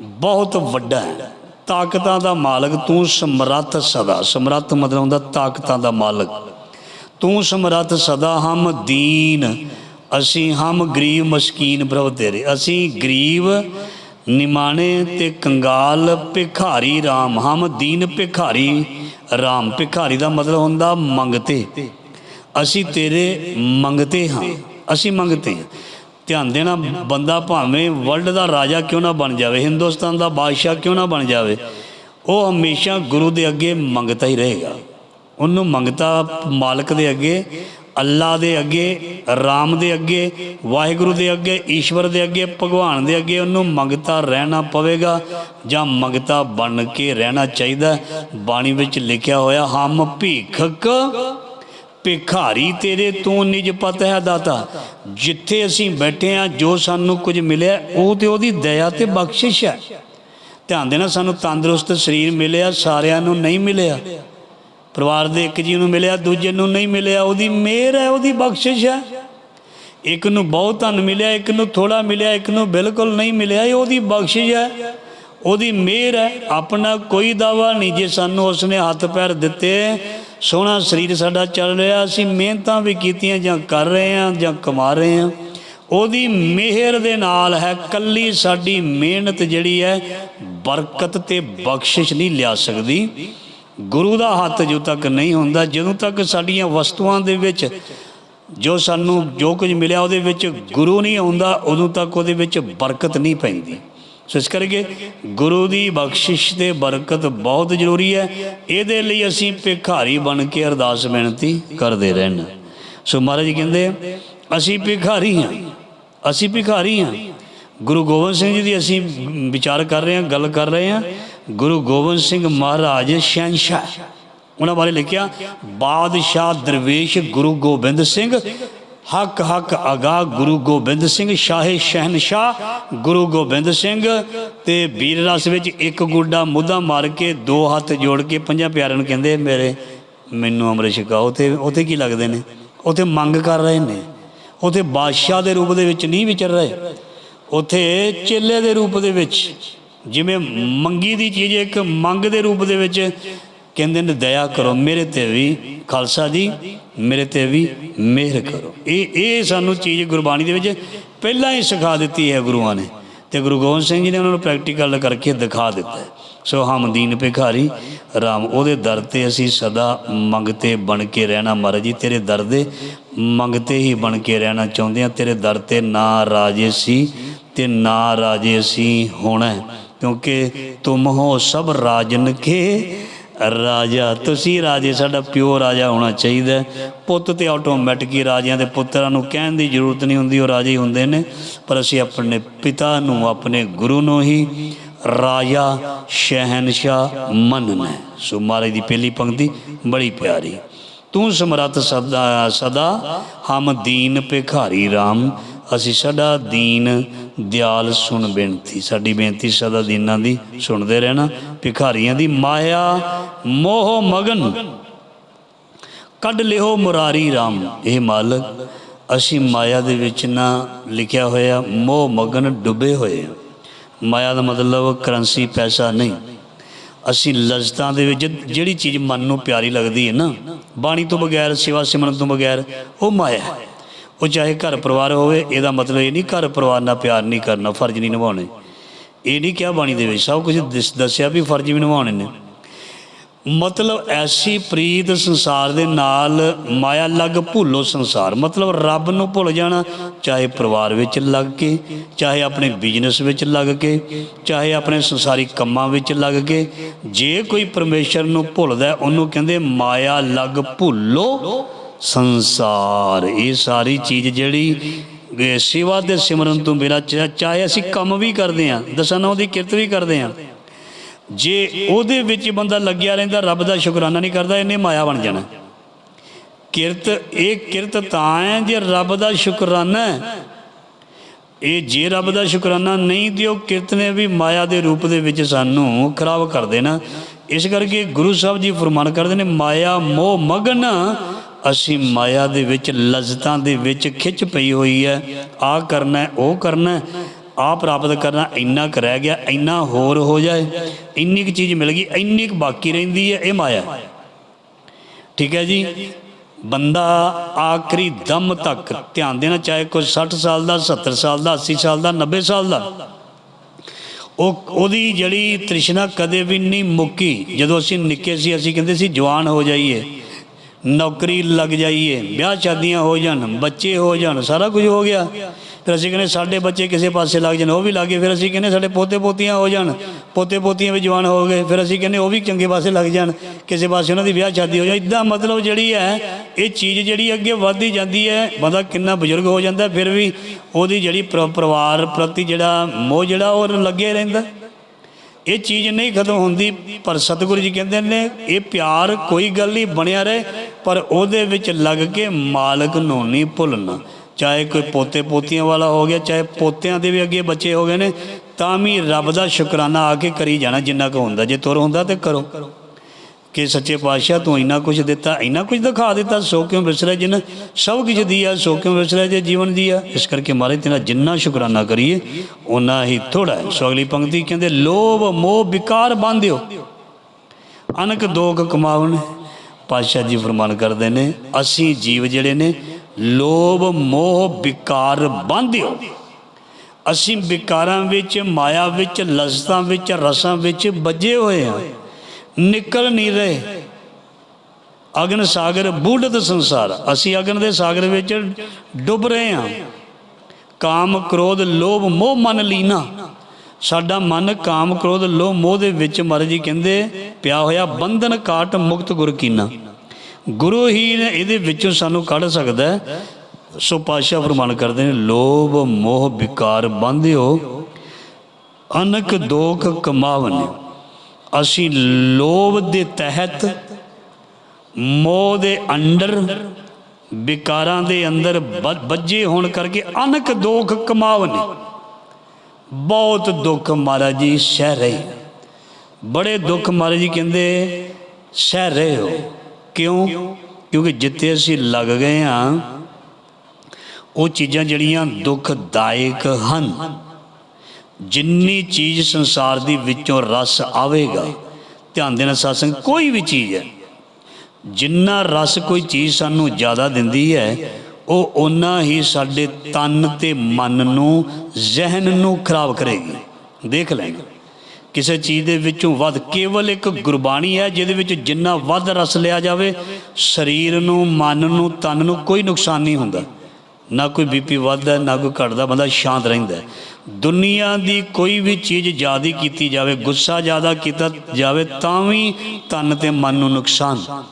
ਬਹੁਤ ਵੱਡਾ ਹੈ। ਤਾਕਤਾਂ ਦਾ ਮਾਲਕ ਤੂੰ ਸਮਰੱਥ ਸਦਾ। ਸਮਰੱਥ ਮਤਲਬ ਹੁੰਦਾ ਤਾਕਤਾਂ ਦਾ ਮਾਲਕ। ਤੂੰ ਸਮਰੱਥ ਸਦਾ, ਹਮ ਦੀਨ। ਅਸੀਂ ਹਮ ਗਰੀਬ ਮਸਕੀਨ ਪ੍ਰਭ ਤੇਰੇ। ਅਸੀਂ ਗਰੀਬ ਨਿਮਾਣੇ ਤੇ ਕੰਗਾਲ ਭਿਖਾਰੀ RAM ਹਮ ਦੀਨ ਭਿਖਾਰੀ RAM ਭਿਖਾਰੀ ਦਾ ਮਤਲਬ ਹੁੰਦਾ ਮੰਗਤੇ। ਅਸੀਂ ਤੇਰੇ ਮੰਗਤੇ ਹਾਂ, ਅਸੀਂ ਮੰਗਤੇ ਹਾਂ। ਧਿਆਨ ਦੇਣਾ, ਬੰਦਾ ਭਾਵੇਂ ਵਰਲਡ ਦਾ ਰਾਜਾ ਕਿਉਂ ਨਾ ਬਣ ਜਾਵੇ, ਹਿੰਦੁਸਤਾਨ ਦਾ ਬਾਦਸ਼ਾਹ ਕਿਉਂ ਨਾ ਬਣ ਜਾਵੇ, ਉਹ ਹਮੇਸ਼ਾ ਗੁਰੂ ਦੇ ਅੱਗੇ ਮੰਗਤਾ ਹੀ ਰਹੇਗਾ। ਉਹਨੂੰ ਮੰਗਤਾ ਮਾਲਕ ਦੇ ਅੱਗੇ ਅੱਲਾ ਦੇ ਅੱਗੇ, ਰਾਮ ਦੇ ਅੱਗੇ, ਵਾਹਿਗੁਰੂ ਦੇ ਅੱਗੇ, ਈਸ਼ਵਰ ਦੇ ਅੱਗੇ, ਭਗਵਾਨ ਦੇ ਅੱਗੇ ਉਹਨੂੰ ਮੰਗਤਾ ਰਹਿਣਾ ਪਵੇਗਾ ਜਾਂ ਮੰਗਤਾ ਬਣ ਕੇ ਰਹਿਣਾ ਚਾਹੀਦਾ। ਬਾਣੀ ਵਿੱਚ ਲਿਖਿਆ ਹੋਇਆ, ਹਮ ਭੀਖਕ ਭਿਖਾਰੀ ਤੇਰੇ ਤੂੰ ਨਿਜ ਪਤ ਹੈ ਦਾਤਾ। ਜਿੱਥੇ ਅਸੀਂ ਬੈਠੇ ਆ ਜੋ ਸਾਨੂੰ ਕੁਝ ਮਿਲਿਆ, ਉਹ ਤੇ ਉਹਦੀ ਦਇਆ ਤੇ ਬਖਸ਼ਿਸ਼ ਹੈ। ਧਿਆਨ ਦੇਣਾ, ਸਾਨੂੰ ਤੰਦਰੁਸਤ ਸਰੀਰ ਮਿਲਿਆ, ਸਾਰਿਆਂ ਨੂੰ ਨਹੀਂ ਮਿਲਿਆ। ਪਰਿਵਾਰ ਦੇ ਇੱਕ ਜੀ ਨੂੰ ਮਿਲਿਆ, ਦੂਜੇ ਨੂੰ ਨਹੀਂ ਮਿਲਿਆ। ਉਹਦੀ ਮਿਹਰ ਹੈ, ਉਹਦੀ ਬਖਸ਼ਿਸ਼ ਹੈ। ਇੱਕ ਨੂੰ ਬਹੁਤ ਧਨ ਮਿਲਿਆ, ਇੱਕ ਨੂੰ ਥੋੜਾ ਮਿਲਿਆ, ਇੱਕ ਨੂੰ ਬਿਲਕੁਲ ਨਹੀਂ ਮਿਲਿਆ। ਇਹ ਉਹਦੀ ਬਖਸ਼ਿਸ਼ ਹੈ, ਉਹਦੀ ਮਿਹਰ ਹੈ। ਆਪਣਾ ਕੋਈ ਦਾਵਾ ਨਹੀਂ ਜੇ ਸਾਨੂੰ ਉਸਨੇ ਹੱਥ ਪੈਰ ਦਿੱਤੇ। ਸੋਹਣਾ ਸਰੀਰ ਸਾਡਾ ਚੱਲ ਰਿਹਾ, ਅਸੀਂ ਮਿਹਨਤਾਂ ਵੀ ਕੀਤੀਆਂ ਜਾਂ ਕਰ ਰਹੇ ਹਾਂ ਜਾਂ ਕਮਾ ਰਹੇ ਹਾਂ। ਉਹਦੀ ਮਿਹਰ ਦੇ ਨਾਲ ਹੈ, ਕੱਲੀ ਸਾਡੀ ਮਿਹਨਤ ਜਿਹੜੀ ਹੈ, ਬਰਕਤ ਤੇ ਬਖਸ਼ਿਸ਼ ਨਹੀਂ ਲਿਆ ਸਕਦੀ। ਗੁਰੂ ਦਾ ਹੱਥ ਜੋ ਤੱਕ ਨਹੀਂ ਹੁੰਦਾ, ਜਦੋਂ ਤੱਕ ਸਾਡੀਆਂ ਵਸਤੂਆਂ ਦੇ ਵਿੱਚ ਜੋ ਸਾਨੂੰ ਜੋ ਕੁਝ ਮਿਲਿਆ ਉਹਦੇ ਵਿੱਚ ਗੁਰੂ ਨਹੀਂ ਆਉਂਦਾ, ਉਦੋਂ ਤੱਕ ਉਹਦੇ ਵਿੱਚ ਬਰਕਤ ਨਹੀਂ ਪੈਂਦੀ। ਸੋ ਇਸ ਕਰਕੇ ਗੁਰੂ ਦੀ ਬਖਸ਼ਿਸ਼ ਤੇ ਬਰਕਤ ਬਹੁਤ ਜ਼ਰੂਰੀ ਹੈ। ਇਹਦੇ ਲਈ ਅਸੀਂ ਭਿਖਾਰੀ ਬਣ ਕੇ ਅਰਦਾਸ ਬੇਨਤੀ ਕਰਦੇ ਰਹਿਣਾ। ਸੋ ਮਹਾਰਾਜ ਜੀ ਕਹਿੰਦੇ ਅਸੀਂ ਭਿਖਾਰੀ ਹਾਂ, ਅਸੀਂ ਭਿਖਾਰੀ ਹਾਂ। ਗੁਰੂ ਗੋਬਿੰਦ ਸਿੰਘ ਜੀ ਦੀ ਅਸੀਂ ਵਿਚਾਰ ਕਰ ਰਹੇ ਹਾਂ, ਗੱਲ ਕਰ ਰਹੇ ਹਾਂ। ਗੁਰੂ ਗੋਬਿੰਦ ਸਿੰਘ ਮਹਾਰਾਜ ਸ਼ਹਿਨशाह ਉਹਨਾਂ ਬਾਰੇ ਲਿਖਿਆ, ਬਾਦਸ਼ਾਹ ਦਰਵੇਸ਼ ਗੁਰੂ ਗੋਬਿੰਦ ਸਿੰਘ, ਹੱਕ ਹੱਕ ਅਗਾ ਗੁਰੂ ਗੋਬਿੰਦ ਸਿੰਘ, ਸ਼ਾਹੇ ਸ਼ਹਿਨशाह ਗੁਰੂ ਗੋਬਿੰਦ ਸਿੰਘ ਤੇ ਵੀਰ ਰਸ ਵਿੱਚ ਇੱਕ ਗੁੱਡਾ ਮੁੱਦਾ ਮਾਰ ਕੇ ਦੋ ਹੱਥ ਜੋੜ ਕੇ ਪੰਜਾਂ ਪਿਆਰਿਆਂ ਨੂੰ ਕਹਿੰਦੇ, ਮੇਰੇ, ਮੈਨੂੰ ਅੰਮ੍ਰਿਤ ਛਕਾਓ। ਤੇ ਉਥੇ ਕੀ ਲੱਗਦੇ ਨੇ? ਉਥੇ ਮੰਗ ਕਰ ਰਹੇ ਨੇ। ਉਥੇ ਬਾਦਸ਼ਾਹ ਦੇ ਰੂਪ ਦੇ ਵਿੱਚ ਨਹੀਂ ਵਿਚਰ ਰਹੇ। ਉਥੇ ਚੇਲੇ ਦੇ ਰੂਪ ਦੇ ਵਿੱਚ ਜਿਵੇਂ ਮੰਗੀ ਦੀ ਚੀਜ਼ ਇੱਕ ਮੰਗ ਦੇ ਰੂਪ ਦੇ ਵਿੱਚ ਕਹਿੰਦੇ ਨੇ, ਦਇਆ ਕਰੋ, ਮੇਰੇ ਤੇ ਵੀ ਖਾਲਸਾ ਜੀ, ਮੇਰੇ ਤੇ ਵੀ ਮਿਹਰ ਕਰੋ। ਇਹ ਇਹ ਸਾਨੂੰ ਚੀਜ਼ ਗੁਰਬਾਣੀ ਦੇ ਵਿੱਚ ਪਹਿਲਾਂ ਹੀ ਸਿਖਾ ਦਿੱਤੀ ਹੈ ਗੁਰੂਆਂ ਨੇ। ਤੇ ਗੁਰੂ ਗੋਬਿੰਦ ਸਿੰਘ ਜੀ ਨੇ ਉਹਨਾਂ ਨੂੰ ਪ੍ਰੈਕਟੀਕਲ ਕਰਕੇ ਦਿਖਾ ਦਿੱਤਾ ਸੋ ਹਮਦੀਨ ਭਿਖਾਰੀ RAM ਉਹਦੇ ਦਰ ਤੇ ਅਸੀਂ ਸਦਾ ਮੰਗਤੇ ਬਣ ਕੇ ਰਹਿਣਾ। ਮਹਾਰਾਜ ਜੀ, ਤੇਰੇ ਦਰ ਦੇ ਮੰਗਤੇ ਹੀ ਬਣ ਕੇ ਰਹਿਣਾ ਚਾਹੁੰਦੇ ਆ ਤੇਰੇ ਦਰ ਤੇ ਨਾ ਰਾਜੇ ਸੀ ਤੇ ਨਾ ਰਾਜੇ ਅਸੀਂ ਹੋਣਾ ਕਿਉਂਕਿ ਤੁਮ ਹੋ ਸਭ ਰਾਜਨ ਕੇ ਰਾਜਾ, ਤੁਸੀਂ ਰਾਜੇ, ਸਾਡਾ ਪਿਓ ਰਾਜਾ ਹੋਣਾ ਚਾਹੀਦਾ। ਪੁੱਤ ਤੇ ਆਟੋਮੈਟਿਕ ਹੀ ਰਾਜਿਆਂ ਦੇ ਪੁੱਤਰਾਂ ਨੂੰ ਕਹਿਣ ਦੀ ਜ਼ਰੂਰਤ ਨਹੀਂ ਹੁੰਦੀ, ਉਹ ਰਾਜੇ ਹੀ ਹੁੰਦੇ ਨੇ। ਪਰ ਅਸੀਂ ਆਪਣੇ ਪਿਤਾ ਨੂੰ, ਆਪਣੇ ਗੁਰੂ ਨੂੰ ਹੀ ਰਾਜਾ ਸ਼ਹਿਨशाह ਮੰਨਣਾ ਸੋ ਮਹਾਰਾਜ ਦੀ ਪਹਿਲੀ ਪੰਕਤੀ ਬੜੀ ਪਿਆਰੀ। ਤੂੰ ਸਮਰੱਥ ਸਦਾ ਸਦਾ ਹਮ ਦੀਨ ਭਿਖਾਰੀ RAM ਅਸੀਂ ਸਦਾ ਦੀਨ ਦਿਆਲ ਸੁਣ ਬੇਨਤੀ, ਸਾਡੀ ਬੇਨਤੀ ਸਦਾ ਦੀਨਾਂ ਦੀ ਸੁਣਦੇ ਰਹਿਣਾ। ਭਿਖਾਰੀਆਂ ਦੀ ਮਾਇਆ, ਮੋਹ ਮਗਨ, ਕੱਢ ਲਿਓ ਮੁਰਾਰੀ RAM ਇਹ ਮਾਲਕ ਅਸੀਂ ਮਾਇਆ ਦੇ ਵਿੱਚ ਨਾ ਲਿਖਿਆ ਹੋਇਆ, ਮੋਹ ਮਗਨ ਡੁੱਬੇ ਹੋਏ ਮਾਇਆ ਦਾ ਮਤਲਬ ਕਰੰਸੀ, ਪੈਸਾ ਨਹੀਂ। ਅਸੀਂ ਲਜ਼ਤਾਂ ਦੇ ਵਿੱਚ ਜਿਹੜੀ ਚੀਜ਼ ਮਨ ਨੂੰ ਪਿਆਰੀ ਲੱਗਦੀ ਹੈ ਨਾ, ਬਾਣੀ ਤੋਂ ਬਗੈਰ, ਸੇਵਾ ਸਿਮਰਨ ਤੋਂ ਬਗੈਰ, ਉਹ ਮਾਇਆ ਹੈ। ਉਹ ਚਾਹੇ ਘਰ ਪਰਿਵਾਰ ਹੋਵੇ, ਇਹਦਾ ਮਤਲਬ ਇਹ ਨਹੀਂ ਘਰ ਪਰਿਵਾਰ ਨਾਲ ਪਿਆਰ ਨਹੀਂ ਕਰਨਾ, ਫਰਜ਼ ਨਹੀਂ ਨਿਭਾਉਣੇ। ਇਹ ਨਹੀਂ ਕਿਹਾ ਬਾਣੀ ਦੇ ਵਿੱਚ, ਸਭ ਕੁਝ ਦਿਸ- ਦੱਸਿਆ ਵੀ ਫਰਜ਼ ਵੀ ਨਿਭਾਉਣੇ ਨੇ। ਮਤਲਬ ਐਸੀ ਪ੍ਰੀਤ ਸੰਸਾਰ ਦੇ ਨਾਲ ਮਾਇਆ ਲੱਗ ਭੁੱਲੋ ਸੰਸਾਰ। ਮਤਲਬ ਰੱਬ ਨੂੰ ਭੁੱਲ ਜਾਣਾ, ਚਾਹੇ ਪਰਿਵਾਰ ਵਿੱਚ ਲੱਗ ਕੇ, ਚਾਹੇ ਆਪਣੇ ਬਿਜ਼ਨਸ ਵਿੱਚ ਲੱਗ ਕੇ, ਚਾਹੇ ਆਪਣੇ ਸੰਸਾਰੀ ਕੰਮਾਂ ਵਿੱਚ ਲੱਗ ਕੇ, ਜੇ ਕੋਈ ਪਰਮੇਸ਼ਰ ਨੂੰ ਭੁੱਲਦਾ ਉਹਨੂੰ ਕਹਿੰਦੇ ਮਾਇਆ ਲੱਗ ਭੁੱਲੋ। ਸੰਸਾਰ। ਇਹ ਸਾਰੀ ਚੀਜ਼ ਜਿਹੜੀ ਇਹ ਸੇਵਾ ਦੇ ਸਿਮਰਨ ਤੋਂ ਬਿਨਾਂ ਚਾਹੇ ਅਸੀਂ ਕੰਮ ਵੀ ਕਰਦੇ ਹਾਂ, ਦਸਾਂ ਦੀ ਕਿਰਤ ਵੀ ਕਰਦੇ ਹਾਂ, ਜੇ ਉਹਦੇ ਵਿੱਚ ਬੰਦਾ ਲੱਗਿਆ ਰਹਿੰਦਾ, ਰੱਬ ਦਾ ਸ਼ੁਕਰਾਨਾ ਨਹੀਂ ਕਰਦਾ, ਇਹਨੇ ਮਾਇਆ ਬਣ ਜਾਣਾ। ਕਿਰਤ, ਇਹ ਕਿਰਤ ਤਾਂ ਹੈ ਜੇ ਰੱਬ ਦਾ ਸ਼ੁਕਰਾਨਾ ਇਹ ਜੇ ਰੱਬ ਦਾ ਸ਼ੁਕਰਾਨਾ ਨਹੀਂ, ਤੇ ਉਹ ਕਿਰਤ ਨੇ ਵੀ ਮਾਇਆ ਦੇ ਰੂਪ ਦੇ ਵਿੱਚ ਸਾਨੂੰ ਖਰਾਬ ਕਰ ਦੇਣਾ। ਇਸ ਕਰਕੇ ਗੁਰੂ ਸਾਹਿਬ ਜੀ ਫਰਮਾਨ ਕਰਦੇ ਨੇ, ਮਾਇਆ ਮੋਹ ਮਗਨ ਅਸੀਂ ਮਾਇਆ ਦੇ ਵਿੱਚ ਲਜ਼ਤਾਂ ਦੇ ਵਿੱਚ ਖਿੱਚ ਪਈ ਹੋਈ ਹੈ। ਆ ਕਰਨਾ ਉਹ ਕਰਨਾ ਹੈ, ਆ ਪ੍ਰਾਪਤ ਕਰਨਾ ਇੰਨਾ ਕੁ ਰਹਿ ਗਿਆ ਇੰਨਾ ਹੋਰ ਹੋ ਜਾਏ। ਇੰਨੀ ਕੁ ਚੀਜ਼ ਮਿਲ ਗਈ ਇੰਨੀ ਕੁ ਬਾਕੀ ਰਹਿੰਦੀ ਹੈ ਇਹ ਮਾਇਆ। ਠੀਕ ਹੈ ਜੀ? ਬੰਦਾ ਆਖਰੀ ਦਮ ਤੱਕ ਧਿਆਨ ਦੇਣਾ ਚਾਹੇ ਕੋਈ 60 ਸਾਲ ਦਾ 70 ਸਾਲ ਦਾ 80 ਸਾਲ ਦਾ 90 ਸਾਲ ਦਾ। ਉਹ ਉਹਦੀ ਜਿਹੜੀ ਤ੍ਰਿਸ਼ਨਾ ਕਦੇ ਵੀ ਨਹੀਂ ਮੁੱਕੀ। ਜਦੋਂ ਅਸੀਂ ਨਿੱਕੇ ਸੀ ਅਸੀਂ ਕਹਿੰਦੇ ਸੀ ਜਵਾਨ ਹੋ ਜਾਈਏ। ਨੌਕਰੀ ਲੱਗ ਜਾਈਏ, ਵਿਆਹ ਸ਼ਾਦੀਆਂ ਹੋ ਜਾਣ, ਬੱਚੇ ਹੋ ਜਾਣ, ਸਾਰਾ ਕੁਝ ਹੋ ਗਿਆ। ਫਿਰ ਅਸੀਂ ਕਹਿੰਦੇ ਸਾਡੇ ਬੱਚੇ ਕਿਸੇ ਪਾਸੇ ਲੱਗ ਜਾਣ, ਉਹ ਵੀ ਲੱਗੇ ਫਿਰ ਅਸੀਂ ਕਹਿੰਦੇ ਸਾਡੇ ਪੋਤੇ ਪੋਤੀਆਂ ਹੋ ਜਾਣ, ਪੋਤੇ ਪੋਤੀਆਂ ਵੀ ਜਵਾਨ ਹੋ ਗਏ। ਫਿਰ ਅਸੀਂ ਕਹਿੰਦੇ ਉਹ ਵੀ ਚੰਗੇ ਪਾਸੇ ਲੱਗ ਜਾਣ, ਕਿਸੇ ਪਾਸੇ ਉਹਨਾਂ ਦੀ ਵਿਆਹ ਸ਼ਾਦੀ ਹੋ ਜਾਏ। ਇਦਾਂ ਮਤਲਬ ਜਿਹੜੀ ਹੈ, ਇਹ ਚੀਜ਼ ਜਿਹੜੀ ਅੱਗੇ ਵੱਧਦੀ ਜਾਂਦੀ ਹੈ, ਬੰਦਾ ਕਿੰਨਾ ਬਜ਼ੁਰਗ ਹੋ ਜਾਂਦਾ, ਫਿਰ ਵੀ ਉਹਦੀ ਜਿਹੜੀ ਪਰਿਵਾਰ ਪ੍ਰਤੀ ਜਿਹੜਾ ਮੋਹ ਜਿਹੜਾ ਉਹ ਲੱਗੇ ਰਹਿੰਦਾ। ਇਹ ਚੀਜ਼ ਨਹੀਂ ਖਤਮ ਹੁੰਦੀ, ਪਰ ਸਤਿਗੁਰੂ ਜੀ ਕਹਿੰਦੇ ਨੇ, ਇਹ ਪਿਆਰ ਕੋਈ ਗੱਲ ਨਹੀਂ ਬਣਿਆ ਰਹੇ, ਪਰ ਉਹਦੇ ਵਿੱਚ ਲੱਗ ਕੇ ਮਾਲਕ ਨੂੰ ਨਹੀਂ ਭੁੱਲਣਾ। ਚਾਹੇ ਕੋਈ ਪੋਤੇ ਪੋਤੀਆਂ ਵਾਲਾ ਹੋ ਗਿਆ, ਚਾਹੇ ਪੋਤਿਆਂ ਦੇ ਵੀ ਅੱਗੇ ਬੱਚੇ ਹੋ ਗਏ ਨੇ, ਤਾਂ ਵੀ ਰੱਬ ਦਾ ਸ਼ੁਕਰਾਨਾ ਆ ਕੇ ਕਰੀ ਜਾਣਾ ਜਿੰਨਾ ਕੁ ਹੁੰਦਾ। ਜੇ ਤੁਰ ਹੁੰਦਾ ਤੇ ਕਰੋ। ਕਿ ਸੱਚੇ ਪਾਤਸ਼ਾਹ ਤੂੰ ਇੰਨਾ ਕੁਝ ਦਿੱਤਾ, ਇੰਨਾ ਕੁਝ ਦਿਖਾ ਦਿੱਤਾ, ਸੋ ਕਿਉਂ ਵਿਸਰਿਆ ਜਿਨ? ਸਭ ਕੁਝ ਦਿਆ ਸੋ ਕਿਉਂ ਵਿਸਰਿਆ ਜੇ ਜੀਵਨ ਦਿਆ ਇਸ ਕਰਕੇ ਮਹਾਰਾਜ ਤੇਰਾ ਜਿੰਨਾ ਸ਼ੁਕਰਾਨਾ ਕਰੀਏ ਉਨਾ ਹੀ ਥੋੜਾ ਸੋ ਅਗਲੀ ਪੰਕਤੀ ਕਹਿੰਦੇ, ਲੋਭ, ਮੋਹ, ਵਿਕਾਰ ਬੰਧਿਓ। ਅਨਕ ਦੋਖ ਕਮਾਵਣ ਪਾਤਸ਼ਾਹ ਜੀ ਫਰਮਾਨ ਕਰਦੇ ਨੇ, ਅਸੀਂ ਜੀਵ ਜਿਹੜੇ ਨੇ, ਲੋਭ, ਮੋਹ, ਵਿਕਾਰ ਬੰਧਿਓ। ਅਸੀਂ ਵਿਕਾਰਾਂ ਵਿੱਚ, ਮਾਇਆ ਵਿੱਚ ਲਜ਼ਤਾਂ ਵਿੱਚ, ਰਸਾਂ ਵਿੱਚ ਵੱਜੇ ਹੋਏ ਹਾਂ। ਨਿਕਲ ਨਹੀਂ ਰਹੇ। ਅਗਨ ਸਾਗਰ, ਬੂਢਤ ਸੰਸਾਰ। ਅਸੀਂ ਅਗਨ ਦੇ ਸਾਗਰ ਵਿੱਚ ਡੁੱਬ ਰਹੇ ਹਾਂ। ਕਾਮ, ਕ੍ਰੋਧ, ਲੋਭ, ਮੋਹ ਮਨ ਲੀਨਾ। ਸਾਡਾ ਮਨ ਕਾਮ, ਕ੍ਰੋਧ, ਲੋਭ, ਮੋਹ ਦੇ ਵਿੱਚ ਮਹਾਰਾਜ ਜੀ ਕਹਿੰਦੇ, ਪਿਆ ਹੋਇਆ ਬੰਧਨ ਕਾਟ ਮੁਕਤ ਗੁਰ ਕੀਨਾ। ਗੁਰੂ ਹੀ ਇਹਦੇ ਵਿੱਚੋਂ ਸਾਨੂੰ ਕੱਢ ਸਕਦਾ ਹੈ। ਸੋ ਪਾਸ਼ਾ ਫਰਮਾਨ ਕਰਦੇ ਨੇ, ਲੋਭ, ਮੋਹ, ਵਿਕਾਰ ਬੰਧਿਓ, ਅਨਕ ਦੋਖ ਕਮਾਵਨ ਅਸੀਂ ਲੋਭ ਦੇ ਤਹਿਤ ਮੋਹ ਦੇ ਅੰਡਰ, ਵਿਕਾਰਾਂ ਦੇ ਅੰਦਰ ਬ- ਬੱਝੇ ਹੋਣ ਕਰਕੇ ਅਨਕ ਦੋਖ ਕਮਾਵਨ ਬਹੁਤ ਦੁੱਖ ਮਹਾਰਾਜ ਜੀ, ਸਹਿ ਰਹੇ ਬੜੇ ਦੁੱਖ ਮਹਾਰਾਜ ਜੀ ਕਹਿੰਦੇ, ਸਹਿ ਰਹੇ ਹੋ। ਕਿਉਂ? ਕਿਉਂਕਿ ਜਿੱਥੇ ਅਸੀਂ ਲੱਗ ਗਏ ਹਾਂ, ਉਹ ਚੀਜ਼ਾਂ ਜਿਹੜੀਆਂ ਦੁੱਖਦਾਇਕ ਹਨ। ਜਿੰਨੀ ਚੀਜ਼ ਸੰਸਾਰ ਦੀ ਵਿੱਚੋਂ ਰਸ ਆਵੇਗਾ, ਧਿਆਨ ਦੇਣਾ ਸਾਸੰਗ ਕੋਈ ਵੀ ਚੀਜ਼ ਹੈ, ਜਿੰਨਾ ਰਸ ਕੋਈ ਚੀਜ਼ ਸਾਨੂੰ ਜ਼ਿਆਦਾ ਦਿੰਦੀ ਹੈ, ਉਹ ਓਨਾ ਹੀ ਸਾਡੇ ਤਨ ਤੇ ਮਨ ਨੂੰ, ਜ਼ਿਹਨ ਨੂੰ ਖਰਾਬ ਕਰੇਗੀ। ਦੇਖ ਲੈਣਾ ਕਿਸੇ ਚੀਜ਼ ਦੇ ਵਿੱਚੋਂ ਵੱਧ ਕੇਵਲ ਇੱਕ ਗੁਰਬਾਣੀ ਹੈ, ਜਿਹਦੇ ਵਿੱਚ ਜਿੰਨਾ ਵੱਧ ਰਸ ਲਿਆ ਜਾਵੇ, ਸਰੀਰ ਨੂੰ, ਮਨ ਨੂੰ, ਤਨ ਨੂੰ ਕੋਈ ਨੁਕਸਾਨ ਨਹੀਂ ਹੁੰਦਾ। ਨਾ ਕੋਈ ਬੀਪੀ ਵੱਧਦਾ, ਨਾ ਕੋਈ ਘਟਦਾ, ਬੰਦਾ ਸ਼ਾਂਤ ਰਹਿੰਦਾ ਦੁਨੀਆ ਦੀ ਕੋਈ ਵੀ ਚੀਜ਼ ਜ਼ਿਆਦਾ ਕੀਤੀ ਜਾਵੇ, ਗੁੱਸਾ ਜ਼ਿਆਦਾ ਕੀਤਾ ਜਾਵੇ, ਤਾਂ ਵੀ ਤਨ ਤੇ ਮਨ ਨੂੰ ਨੁਕਸਾਨ।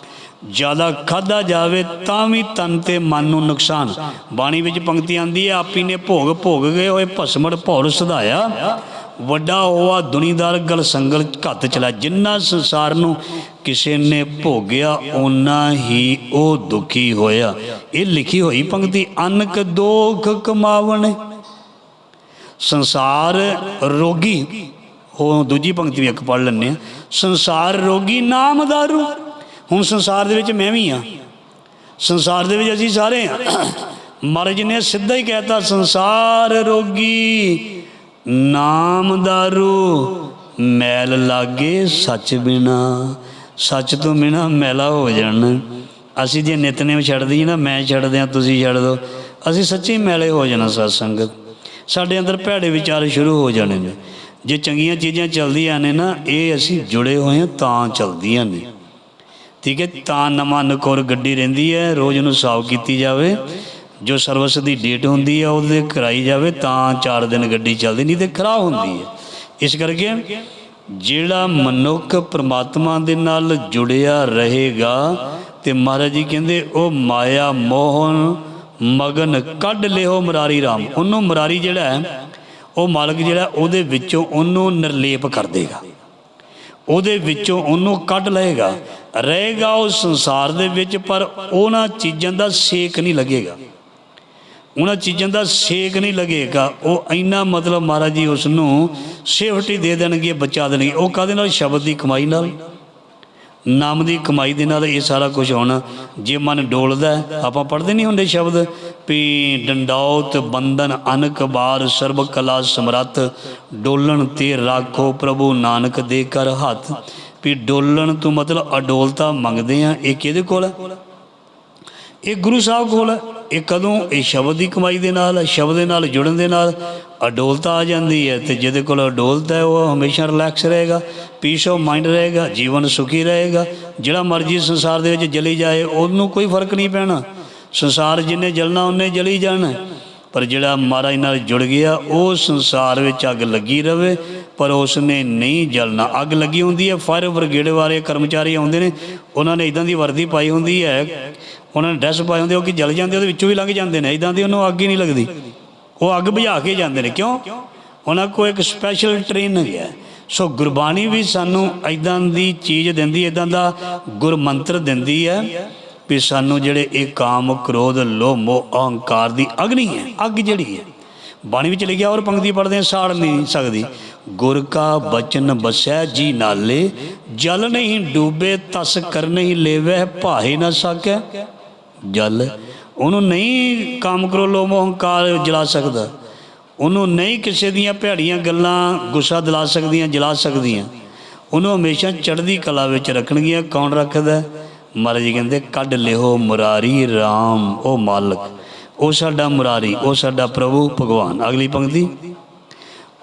ਜ਼ਿਆਦਾ ਖਾਦਾ ਜਾਵੇ, ਤਾਂ ਵੀ ਤਨ ਤੇ ਮਨ ਨੂੰ ਨੁਕਸਾਨ। ਬਾਣੀ ਵਿੱਚ ਪੰਕਤੀ ਆਂਦੀ ਹੈ, ਆਪੀ ਨੇ ਭੋਗ ਭੋਗ ਗਏ ਹੋਏ, ਭਸਮੜ ਭੌਰ ਸਧਾਇਆ। ਵੱਡਾ ਹੋਆ ਦੁਨੀਦਾਰ ਗਲ ਸੰਗਲ ਘੱਤ ਚਲਾ, ਜਿੰਨਾ ਸੰਸਾਰ ਨੂੰ ਕਿਸੇ ਨੇ ਭੋਗਿਆ, ਓਨਾ ਹੀ ਉਹ ਦੁਖੀ ਹੋਇਆ। ਇਹ ਲਿਖੀ ਹੋਈ ਪੰਕਤੀ, ਅਨਕ ਦੋਖ ਕਮਾਵਣ। ਸੰਸਾਰ ਰੋਗੀ। ਉਹ ਦੂਜੀ ਪੰਕਤੀ ਵੀ ਇੱਕ ਪੜ੍ਹ ਲੈਂਦੇ ਆ ਸੰਸਾਰ ਰੋਗੀ ਨਾਮ ਦਾਰੂ ਹੁਣ ਸੰਸਾਰ ਦੇ ਵਿੱਚ ਮੈਂ ਵੀ ਆ ਸੰਸਾਰ ਦੇ ਵਿੱਚ ਅਸੀਂ ਸਾਰੇ ਆ ਮਹਾਰਾਜ ਨੇ ਸਿੱਧਾ ਹੀ ਕਹਿਤਾ, ਸੰਸਾਰ ਰੋਗੀ ਨਾਮ ਦਾਰੂ ਮੈਲ ਲਾਗੇ ਸੱਚ ਬਿਨਾ। ਸੱਚ ਤੋਂ ਬਿਨਾ ਮੈਲਾ ਹੋ ਜਾਣਾ। ਅਸੀਂ ਜੇ ਨਿਤਨੇਮ ਛੱਡ ਦਈਏ ਨਾ, ਮੈਂ ਛੱਡ ਦਿਆਂ, ਤੁਸੀਂ ਛੱਡ ਦਿਓ। ਅਸੀਂ ਸੱਚੀ ਮੈਲੇ ਹੋ ਜਾਣਾ ਸਤ ਸੰਗਤ ਸਾਡੇ ਅੰਦਰ ਭੈੜੇ ਵਿਚਾਰ ਸ਼ੁਰੂ ਹੋ ਜਾਣੇ ਨੇ। ਜੇ ਚੰਗੀਆਂ ਚੀਜ਼ਾਂ ਚੱਲਦੀਆਂ ਨੇ ਨਾ, ਇਹ ਅਸੀਂ ਜੁੜੇ ਹੋਏ ਹਾਂ, ਤਾਂ ਚੱਲਦੀਆਂ ਨੇ। ਠੀਕ ਹੈ, ਤਾਂ ਨਵਾਂ ਨਕੋਰ ਗੱਡੀ ਰਹਿੰਦੀ ਹੈ, ਰੋਜ਼ ਨੂੰ ਸਾਫ਼ ਕੀਤੀ ਜਾਵੇ। ਜੋ ਸਰਵਿਸ ਦੀ ਡੇਟ ਹੁੰਦੀ ਹੈ, ਉਹਦੇ ਕਰਾਈ ਜਾਵੇ, ਤਾਂ 4 ਦਿਨ ਗੱਡੀ ਚੱਲਦੀ, ਨਹੀਂ ਤੇ ਖਰਾਬ ਹੁੰਦੀ ਹੈ। ਇਸ ਕਰਕੇ ਜਿਹੜਾ ਮਨੁੱਖ ਪ੍ਰਮਾਤਮਾ ਦੇ ਨਾਲ ਜੁੜਿਆ ਰਹੇਗਾ, ਤੇ ਮਹਾਰਾਜ ਜੀ ਕਹਿੰਦੇ, ਉਹ ਮਾਇਆ ਮੋਹਨ ਮਗਨ ਕੱਢ ਲਿਓ ਮੁਰਾਰੀ RAM ਉਹਨੂੰ ਮੁਰਾਰੀ ਜਿਹੜਾ ਉਹ ਮਾਲਕ ਜਿਹੜਾ, ਉਹਦੇ ਵਿੱਚੋਂ ਉਹਨੂੰ ਨਿਰਲੇਪ ਕਰ ਦੇਗਾ। ਉਹਦੇ ਵਿੱਚੋਂ ਉਹਨੂੰ ਕੱਢ ਲਏਗਾ। ਰਹੇਗਾ ਉਹ ਸੰਸਾਰ ਦੇ ਵਿੱਚ, ਪਰ ਉਹਨਾਂ ਚੀਜ਼ਾਂ ਦਾ ਸੇਕ ਨਹੀਂ ਲੱਗੇਗਾ। ਉਹਨਾਂ ਚੀਜ਼ਾਂ ਦਾ ਸੇਕ ਨਹੀਂ ਲੱਗੇਗਾ। ਉਹ ਇੰਨਾ ਮਤਲਬ ਮਹਾਰਾਜ ਜੀ ਉਸ ਨੂੰ ਸੇਫਟੀ ਦੇ ਦੇਣਗੇ, ਬਚਾ ਦੇਣਗੇ। ਉਹ ਕਾਦੇ ਨਾਲ? ਸ਼ਬਦ ਦੀ ਕਮਾਈ ਨਾਲ। ਨਾਮ ਦੀ ਕਮਾਈ ਦੇ ਨਾਲ ਇਹ ਸਾਰਾ ਕੁਝ ਹੋਣਾ, ਜੇ ਮਨ ਡੋਲਦਾ ਆਪਾਂ ਪੜ੍ਹਦੇ ਨਹੀਂ ਹੁੰਦੇ ਸ਼ਬਦ। ਵੀ ਡੰਡੌਤ, ਬੰਧਨ, ਅਨਕ, ਬਾਰ, ਸਰਬ ਕਲਾ, ਸਮਰੱਥ, ਡੋਲਣ ਤੇ ਰਾਖੋ ਪ੍ਰਭੂ ਨਾਨਕ ਦੇ ਕਰ ਹੱਥ। ਵੀ ਡੋਲਣ ਤੋਂ ਮਤਲਬ ਅਡੋਲਤਾ ਮੰਗਦੇ ਆ ਇਹ ਕਿਹਦੇ ਕੋਲ ਹੈ? ਇਹ ਗੁਰੂ ਸਾਹਿਬ ਕੋਲ ਹੈ। ਇਹ ਕਦੋਂ? ਇਹ ਸ਼ਬਦ ਦੀ ਕਮਾਈ ਦੇ ਨਾਲ, ਸ਼ਬਦ ਦੇ ਨਾਲ, ਜੁੜਨ ਦੇ ਨਾਲ। ਅਡੋਲਤਾ ਆ ਜਾਂਦੀ ਹੈ ਤੇ ਜਿਹਦੇ ਕੋਲ ਅਡੋਲਤਾ ਹੈ, ਉਹ ਹਮੇਸ਼ਾ ਰਿਲੈਕਸ ਰਹੇਗਾ ਪੀਸ ਆਫ ਮਾਈਂਡ ਰਹੇਗਾ, ਜੀਵਨ ਸੁਖੀ ਰਹੇਗਾ। ਜਿਹੜਾ ਮਰਜ਼ੀ ਸੰਸਾਰ ਦੇ ਵਿੱਚ ਜਲੀ ਜਾਏ, ਉਹਨੂੰ ਕੋਈ ਫ਼ਰਕ ਨਹੀਂ ਪੈਣਾ। ਸੰਸਾਰ ਜਿੰਨੇ ਜਲਣਾ, ਉਹਨੇ ਜਲੀ ਜਾਣਾ। ਪਰ ਜਿਹੜਾ ਮਹਾਰਾਜ ਨਾਲ ਜੁੜ ਗਿਆ, ਉਹ ਸੰਸਾਰ ਵਿੱਚ ਅੱਗ ਲੱਗੀ ਰਵੇ, ਪਰ ਉਸ ਨੇ ਨਹੀਂ ਜਲਣਾ। ਅੱਗ ਲੱਗੀ ਹੁੰਦੀ ਹੈ ਫਾਇਰ ਬ੍ਰਿਗੇਡ ਵਾਲੇ ਕਰਮਚਾਰੀ ਆਉਂਦੇ ਨੇ, ਉਹਨਾਂ ਨੇ ਇਦਾਂ ਦੀ ਵਰਦੀ ਪਾਈ ਹੁੰਦੀ ਹੈ, ਉਹਨਾਂ ਨੇ ਡਰੈਸ ਪਾਈ ਹੁੰਦੀ, ਉਹ ਕਿ ਜਲ ਜਾਂਦੇ, ਉਹਦੇ ਵਿੱਚੋਂ ਵੀ ਲੰਘ ਜਾਂਦੇ ਨੇ ਇਦਾਂ ਦੀ ਉਹਨੂੰ ਅੱਗ ਹੀ ਨਹੀਂ ਲੱਗਦੀ। ਉਹ ਅੱਗ ਬੁਝਾ ਕੇ ਜਾਂਦੇ ਨੇ। ਕਿਉਂ? ਉਹਨਾਂ ਕੋਲ ਇੱਕ ਸਪੈਸ਼ਲ ਟ੍ਰੇਨ ਹੈ। ਸੋ ਗੁਰਬਾਣੀ ਵੀ ਸਾਨੂੰ ਇਦਾਂ ਦੀ ਚੀਜ਼ ਦਿੰਦੀ ਇਦਾਂ ਦਾ ਗੁਰਮੰਤਰ ਦਿੰਦੀ ਹੈ ਵੀ ਸਾਨੂੰ ਜਿਹੜੇ ਇਹ ਕਾਮ, ਕ੍ਰੋਧ, ਲੋਭ, ਮੋਹ, ਅਹੰਕਾਰ ਦੀ ਅਗਨੀ ਹੈ। ਅੱਗ ਜਿਹੜੀ ਹੈ। ਬਾਣੀ ਵਿੱਚ ਲਿਖਿਆ ਔਰ ਪੰਕਤੀ ਪੜਦੇ ਸਾੜ ਨਹੀਂ ਸਕਦੀ। ਗੁਰ ਕਾ ਬਚਨ ਬਸੈ ਜੀ ਨਾਲੇ, ਜਲ ਨਹੀਂ ਡੂਬੇ, ਤਸ ਕਰ ਨਹੀਂ ਲੇਵੈ ਭਾਏ ਨਾ ਸਕੈ ਜਲ ਉਹਨੂੰ ਨਹੀਂ ਕਾਮ ਕਰੋ ਲੋਭ ਮੋਹ ਅਹੰਕਾਰ ਜਲਾ ਸਕਦਾ। ਉਹਨੂੰ ਨਹੀਂ ਕਿਸੇ ਦੀਆਂ ਭੈੜੀਆਂ ਗੱਲਾਂ ਗੁੱਸਾ ਦਿਲਾ ਸਕਦੀਆਂ, ਜਲਾ ਸਕਦੀਆਂ। ਉਹਨੂੰ ਹਮੇਸ਼ਾ ਚੜ੍ਹਦੀ ਕਲਾ ਵਿੱਚ ਰੱਖਣਗੀਆਂ। ਕੌਣ ਰੱਖਦਾ? ਮਹਾਰਾਜ ਜੀ ਕਹਿੰਦੇ, ਕੱਢ ਲਿਓ ਮੁਰਾਰੀ RAM ਉਹ ਮਾਲਕ। ਉਹ ਸਾਡਾ ਮੁਰਾਰੀ, ਉਹ ਸਾਡਾ ਪ੍ਰਭੂ, ਭਗਵਾਨ। ਅਗਲੀ ਪੰਕਤੀ।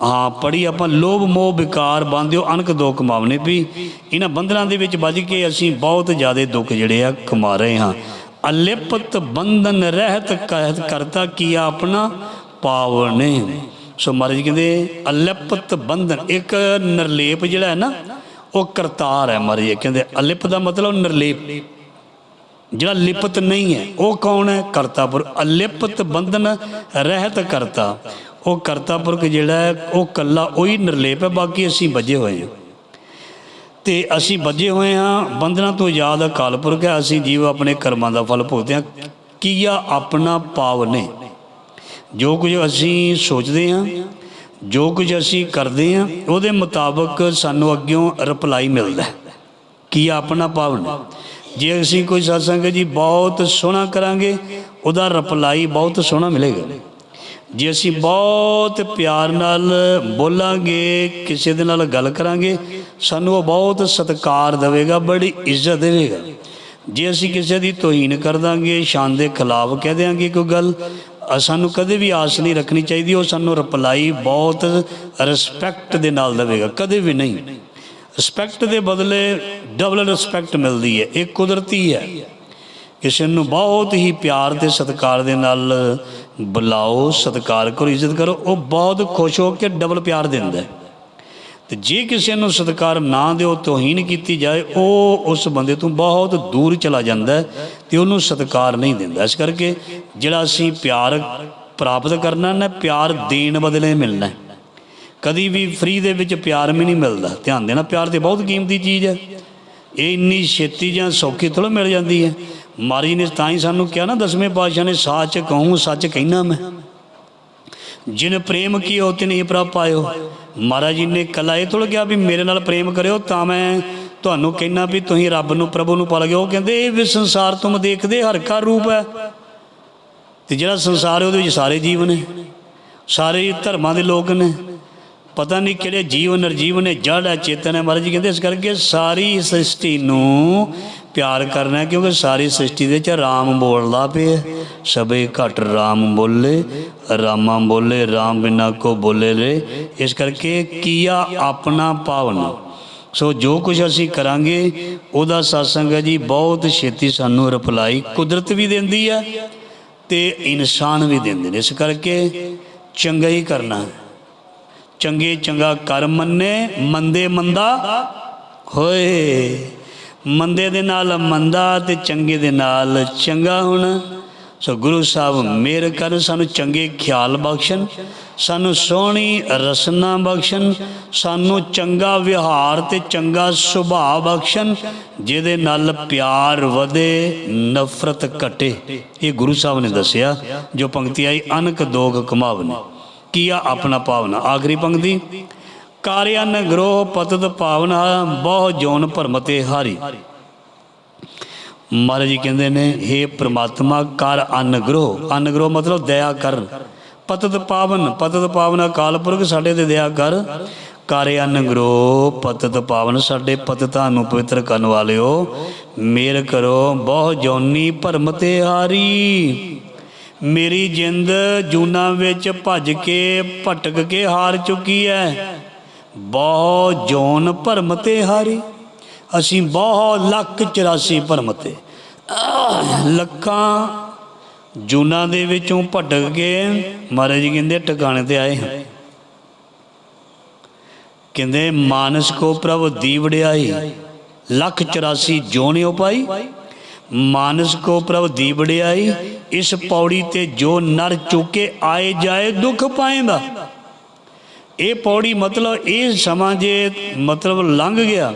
ਹਾਂ ਪੜੀ ਆਪਾਂ, ਲੋਭ, ਮੋਹ, ਵਿਕਾਰ ਬੰਦਿਓ ਅਨਕ ਦੋ ਕਮਾਵਨੇ ਵੀ ਇਹਨਾਂ ਬੰਧਨਾਂ ਦੇ ਵਿੱਚ ਵੱਜ ਕੇ ਅਸੀਂ ਬਹੁਤ ਜ਼ਿਆਦਾ ਦੁੱਖ ਜਿਹੜੇ ਆ ਕਮਾ ਰਹੇ ਹਾਂ। ਅਲਿਪਤ ਬੰਧਨ ਰਹਿਤ ਕਹਿਤ ਕਰਤਾ ਕੀਆ ਆਪਣਾ ਪਾਵਨੇ ਸੋ ਮਹਾਰਾਜ ਜੀ ਕਹਿੰਦੇ, ਅਲਿਪਤ ਬੰਧਨ, ਇੱਕ ਨਿਰਲੇਪ ਜਿਹੜਾ ਹੈ ਨਾ, ਉਹ ਕਰਤਾਰ ਹੈ ਮਹਾਰਾਜ ਕਹਿੰਦੇ, ਅਲਿਪ ਦਾ ਮਤਲਬ ਨਿਰਲੇਪ। ਜਿਹੜਾ ਲਿਪਤ ਨਹੀਂ ਹੈ, ਉਹ ਕੌਣ ਹੈ? ਕਰਤਾਪੁਰ। ਅਲਿਪਤ ਬੰਧਨ ਰਹਿਤ ਕਰਤਾ। ਉਹ ਕਰਤਾਪੁਰਖ ਜਿਹੜਾ ਹੈ, ਉਹ ਕੱਲਾ ਉਹੀ ਨਿਰਲੇਪ ਹੈ, ਬਾਕੀ ਅਸੀਂ ਵੱਜੇ ਹੋਏ ਹਾਂ। ਤੇ ਅਸੀਂ ਵੱਜੇ ਹੋਏ ਹਾਂ। ਬੰਧਨਾਂ ਤੋਂ ਆਜ਼ਾਦ ਅਕਾਲ ਪੁਰਖ ਹੈ। ਅਸੀਂ ਜੀਵ ਆਪਣੇ ਕਰਮਾਂ ਦਾ ਫਲ ਭੁਗਤਦੇ ਹਾਂ। ਕੀਆ ਆਪਣਾ ਪਾਵ ਨੇ? ਜੋ ਕੁਝ ਅਸੀਂ ਸੋਚਦੇ ਹਾਂ, ਜੋ ਕੁਝ ਅਸੀਂ ਕਰਦੇ ਹਾਂ, ਉਹਦੇ ਮੁਤਾਬਕ ਸਾਨੂੰ ਅੱਗਿਓਂ ਰਿਪਲਾਈ ਮਿਲਦਾ ਹੈ। ਕੀ ਆਪਣਾ ਪਾਵਨ ਜੇ ਅਸੀਂ ਕੋਈ satsang ਜੀ ਬਹੁਤ ਸੋਹਣਾ ਕਰਾਂਗੇ, ਉਹਦਾ ਰਿਪਲਾਈ ਬਹੁਤ ਸੋਹਣਾ ਮਿਲੇਗਾ। ਜੇ ਅਸੀਂ ਬਹੁਤ ਪਿਆਰ ਨਾਲ ਬੋਲਾਂਗੇ, ਕਿਸੇ ਦੇ ਨਾਲ ਗੱਲ ਕਰਾਂਗੇ ਸਾਨੂੰ ਉਹ ਬਹੁਤ ਸਤਿਕਾਰ ਦੇਵੇਗਾ, ਬੜੀ ਇੱਜ਼ਤ ਦੇਵੇਗਾ। ਜੇ ਅਸੀਂ ਕਿਸੇ ਦੀ ਤੋਹੀਨ ਕਰ ਦਾਂਗੇ, ਸ਼ਾਨ ਦੇ ਖਿਲਾਫ ਕਹਿ ਦਿਆਂਗੇ ਕੋਈ ਗੱਲ ਸਾਨੂੰ ਕਦੇ ਵੀ ਆਸ ਨਹੀਂ ਰੱਖਣੀ ਚਾਹੀਦੀ, ਉਹ ਸਾਨੂੰ ਰਿਪਲਾਈ ਬਹੁਤ ਰਿਸਪੈਕਟ ਦੇ ਨਾਲ ਦੇਵੇਗਾ, ਕਦੇ ਵੀ ਨਹੀਂ। ਰਿਸਪੈਕਟ ਦੇ ਬਦਲੇ ਡਬਲ ਰਿਸਪੈਕਟ ਮਿਲਦੀ ਹੈ, ਇਹ ਕੁਦਰਤੀ ਹੈ। ਕਿਸੇ ਨੂੰ ਬਹੁਤ ਹੀ ਪਿਆਰ ਤੇ ਸਤਿਕਾਰ ਦੇ ਨਾਲ ਬੁਲਾਓ, ਸਤਿਕਾਰ ਕਰੋ, ਇੱਜ਼ਤ ਕਰੋ, ਉਹ ਬਹੁਤ ਖੁਸ਼ ਹੋ ਕੇ ਡਬਲ ਪਿਆਰ ਦਿੰਦਾ ਹੈ। ਤੇ ਜੇ ਕਿਸੇ ਨੂੰ ਸਤਿਕਾਰ ਨਾ ਦਿਓ, ਤੋਹੀਨ ਕੀਤੀ ਜਾਏ, ਉਹ ਉਸ ਬੰਦੇ ਤੋਂ ਬਹੁਤ ਦੂਰ ਚਲਾ ਜਾਂਦਾ ਹੈ ਤੇ ਉਹਨੂੰ ਸਤਿਕਾਰ ਨਹੀਂ ਦਿੰਦਾ। ਇਸ ਕਰਕੇ ਜਿਹੜਾ ਅਸੀਂ ਪਿਆਰ ਪ੍ਰਾਪਤ ਕਰਨਾ ਨਾ, ਪਿਆਰ ਦੇਣ ਬਦਲੇ ਮਿਲਣਾ ਹੈ। ਕਦੀ ਵੀ ਫ੍ਰੀ ਦੇ ਵਿੱਚ ਪਿਆਰ ਵੀ ਨਹੀਂ ਮਿਲਦਾ। ਧਿਆਨ ਦੇਣਾ, ਪਿਆਰ ਤੇ ਬਹੁਤ ਕੀਮਤੀ ਚੀਜ਼ ਹੈ। ਇਹ ਇੰਨੀ ਛੇਤੀ ਜਾਂ ਸੌਖੀ ਥੋੜ੍ਹਾ ਮਿਲ ਜਾਂਦੀ ਹੈ। ਮਾਰੀ ਨੇ ਤਾਂ ਹੀ ਸਾਨੂੰ ਕਿਹਾ ਨਾ, ਦਸਵੇਂ ਪਾਤਸ਼ਾਹ ਨੇ, ਸੱਚ ਕਹੂੰ, ਸੱਚ ਕਹਿਣਾ ਮੈਂ। ਜਿਨ ਪ੍ਰੇਮ ਕੀਓ, ਤਿਨ ਹੀ ਪ੍ਰਭ ਪਾਇਓ। ਮਹਾਰਾਜ ਜੀ ਨੇ ਕਲਾ ਇਹ ਥੋੜਾ ਕਿਹਾ ਵੀ ਮੇਰੇ ਨਾਲ ਪ੍ਰੇਮ ਕਰਿਓ, ਤਾਂ ਮੈਂ ਤੁਹਾਨੂੰ ਕਹਿਣਾ ਵੀ ਤੁਸੀਂ ਰੱਬ ਨੂੰ, ਪ੍ਰਭੂ ਨੂੰ ਪਾ ਗਏ। ਉਹ ਕਹਿੰਦੇ, ਇਹ ਵੀ ਸੰਸਾਰ ਤੁਮ ਦੇਖਦੇ, ਹਰ ਕਾ ਰੂਪ ਹੈ। ਤੇ ਜਿਹੜਾ ਸੰਸਾਰ ਹੈ, ਉਹਦੇ ਵਿੱਚ ਸਾਰੇ ਜੀਵ ਨੇ। ਸਾਰੇ ਧਰਮਾਂ ਦੇ ਲੋਕ ਨੇ। ਪਤਾ ਨਹੀਂ ਕਿਹੜੇ ਜੀਵ ਨਿਰਜੀਵ ਨੇ ਜੜ ਹੈ, ਚੇਤਨ ਹੈ। ਮਹਾਰਾਜ ਜੀ ਕਹਿੰਦੇ ਇਸ ਕਰਕੇ ਸਾਰੀ ਸ੍ਰਿਸ਼ਟੀ ਨੂੰ ਪਿਆਰ ਕਰਨਾ ਕਿਉਂਕਿ ਸਾਰੀ ਸ੍ਰਿਸ਼ਟੀ ਦੇ ਵਿੱਚ ਰਾਮ ਬੋਲਦਾ ਪਿਆ ਸਭੇ ਘਟ ਰਾਮ ਬੋਲੇ, ਰਾਮਾ ਬੋਲੇ, ਰਾਮ ਬਿਨਾ ਕੋ ਬੋਲੇ ਰੇ ਇਸ ਕਰਕੇ ਕੀਆ ਆਪਣਾ ਪਾਵਨ। ਸੋ ਜੋ ਕੁਝ ਅਸੀਂ ਕਰਾਂਗੇ, ਉਹਦਾ satsang ਹੈ ਜੀ, ਬਹੁਤ ਛੇਤੀ ਸਾਨੂੰ ਰਿਪਲਾਈ ਕੁਦਰਤ ਵੀ ਦਿੰਦੀ ਆ ਤੇ ਇਨਸਾਨ ਵੀ ਦਿੰਦੇ ਨੇ। ਇਸ ਕਰਕੇ ਚੰਗਾ ਹੀ ਕਰਨਾ ਚੰਗੇ ਚੰਗਾ ਕਰ ਮੰਨੇ, ਮੰਦੇ ਮੰਦਾ ਹੋਏ। ਮੰਦੇ ਦੇ ਨਾਲ ਮੰਦਾ ਤੇ ਚੰਗੇ ਦੇ ਨਾਲ ਚੰਗਾ ਹੋਣਾ। ਸੋ ਗੁਰੂ ਸਾਹਿਬ ਮੇਰ ਕਰ ਸਾਨੂੰ ਚੰਗੇ ਖਿਆਲ ਬਖਸ਼ਣ, ਸਾਨੂੰ ਸੋਹਣੀ ਰਸਨਾ ਬਖਸ਼ਣ, ਸਾਨੂੰ ਚੰਗਾ ਵਿਹਾਰ ਤੇ ਚੰਗਾ ਸੁਭਾਅ ਬਖਸ਼ਣ, ਜਿਹਦੇ ਨਾਲ ਪਿਆਰ ਵਧੇ, ਨਫ਼ਰਤ ਘਟੇ। ਇਹ ਗੁਰੂ ਸਾਹਿਬ ਨੇ ਦੱਸਿਆ, ਜੋ ਪੰਕਤੀ ਆਈ, ਅਨਕ ਦੋਗ ਕਮਾਵਨੇ। ਕੀਆ ਆਪਣਾ ਭਾਵਨਾ? ਆਖਰੀ ਪੰਕਤੀ ਕਾਰਿਆਨ ਗਰੋਹ ਪਤਤ ਭਾਵਨਾ ਬਹੁ ਜੋਨ ਭਰਮਤੇ ਹਾਰੀ। ਮਹਾਰਾਜ ਜੀ ਕਹਿੰਦੇ ਨੇ हे ਪ੍ਰਮਾਤਮਾ, ਕਰ ਅਨਗ੍ਰਹ ਅਨਗ੍ਰਹ ਮਤਲਬ ਦਇਆ ਕਰ। ਪਤਤ ਪਾਵਨ ਪਤਤ ਪਾਵਨ ਅਕਾਲ ਪੁਰਖ ਸਾਡੇ ਤੇ ਦਇਆ ਕਰ। ਕਰ ਅਨਗ੍ਰਹ ਪਤਤ ਪਾਵਨ ਸਾਡੇ ਪਤਤਾਂ ਨੂੰ ਪਵਿੱਤਰ ਕਰਨ ਵਾਲਿਓ, ਮੇਰ ਕਰੋ ਬਹੁ ਜੋਨੀ ਭਰਮ ਤੇ ਹਾਰੀ। ਮੇਰੀ ਜਿੰਦ ਜੂਨਾ ਵਿੱਚ ਭੱਜ ਕੇ ਭਟਕ ਕੇ ਹਾਰ ਚੁੱਕੀ ਹੈ ਬਹੁ ਜੋਨ ਭਰਮ ਤੇ ਹਾਰੀ। ਅਸੀਂ ਬਹੁ ਲੱਖ 84 ਭਰਮ ਤੇ ਲੱਖਾਂ ਜੂਨਾ ਦੇ ਵਿੱਚੋਂ ਭਟਕ ਕੇ ਮਹਾਰਾਜ ਜੀ ਕਹਿੰਦੇ ਟਿਕਾਣੇ ਤੇ ਆਏ ਹਾਂ। ਕਹਿੰਦੇ ਮਾਨਸ ਕੋ ਪ੍ਰਭ ਦੀ ਵਡਿਆਈ ਲੱਖ 84 ਜੋਨਿਓ ਪਾਈ। ਮਾਨਸ ਕੋ ਪ੍ਰਭ ਦੀ ਵਡਿਆਈ ਇਸ ਪੌੜੀ ਤੇ ਜੋ ਨਰ ਚੁਕੇ ਆਏ ਜਾਏ ਦੁੱਖ ਪਾਏਂਦਾ। ਇਹ ਪੌੜੀ ਮਤਲਬ ਇਹ ਸਮਾਂ ਜੇ ਮਤਲਬ ਲੰਘ ਗਿਆ,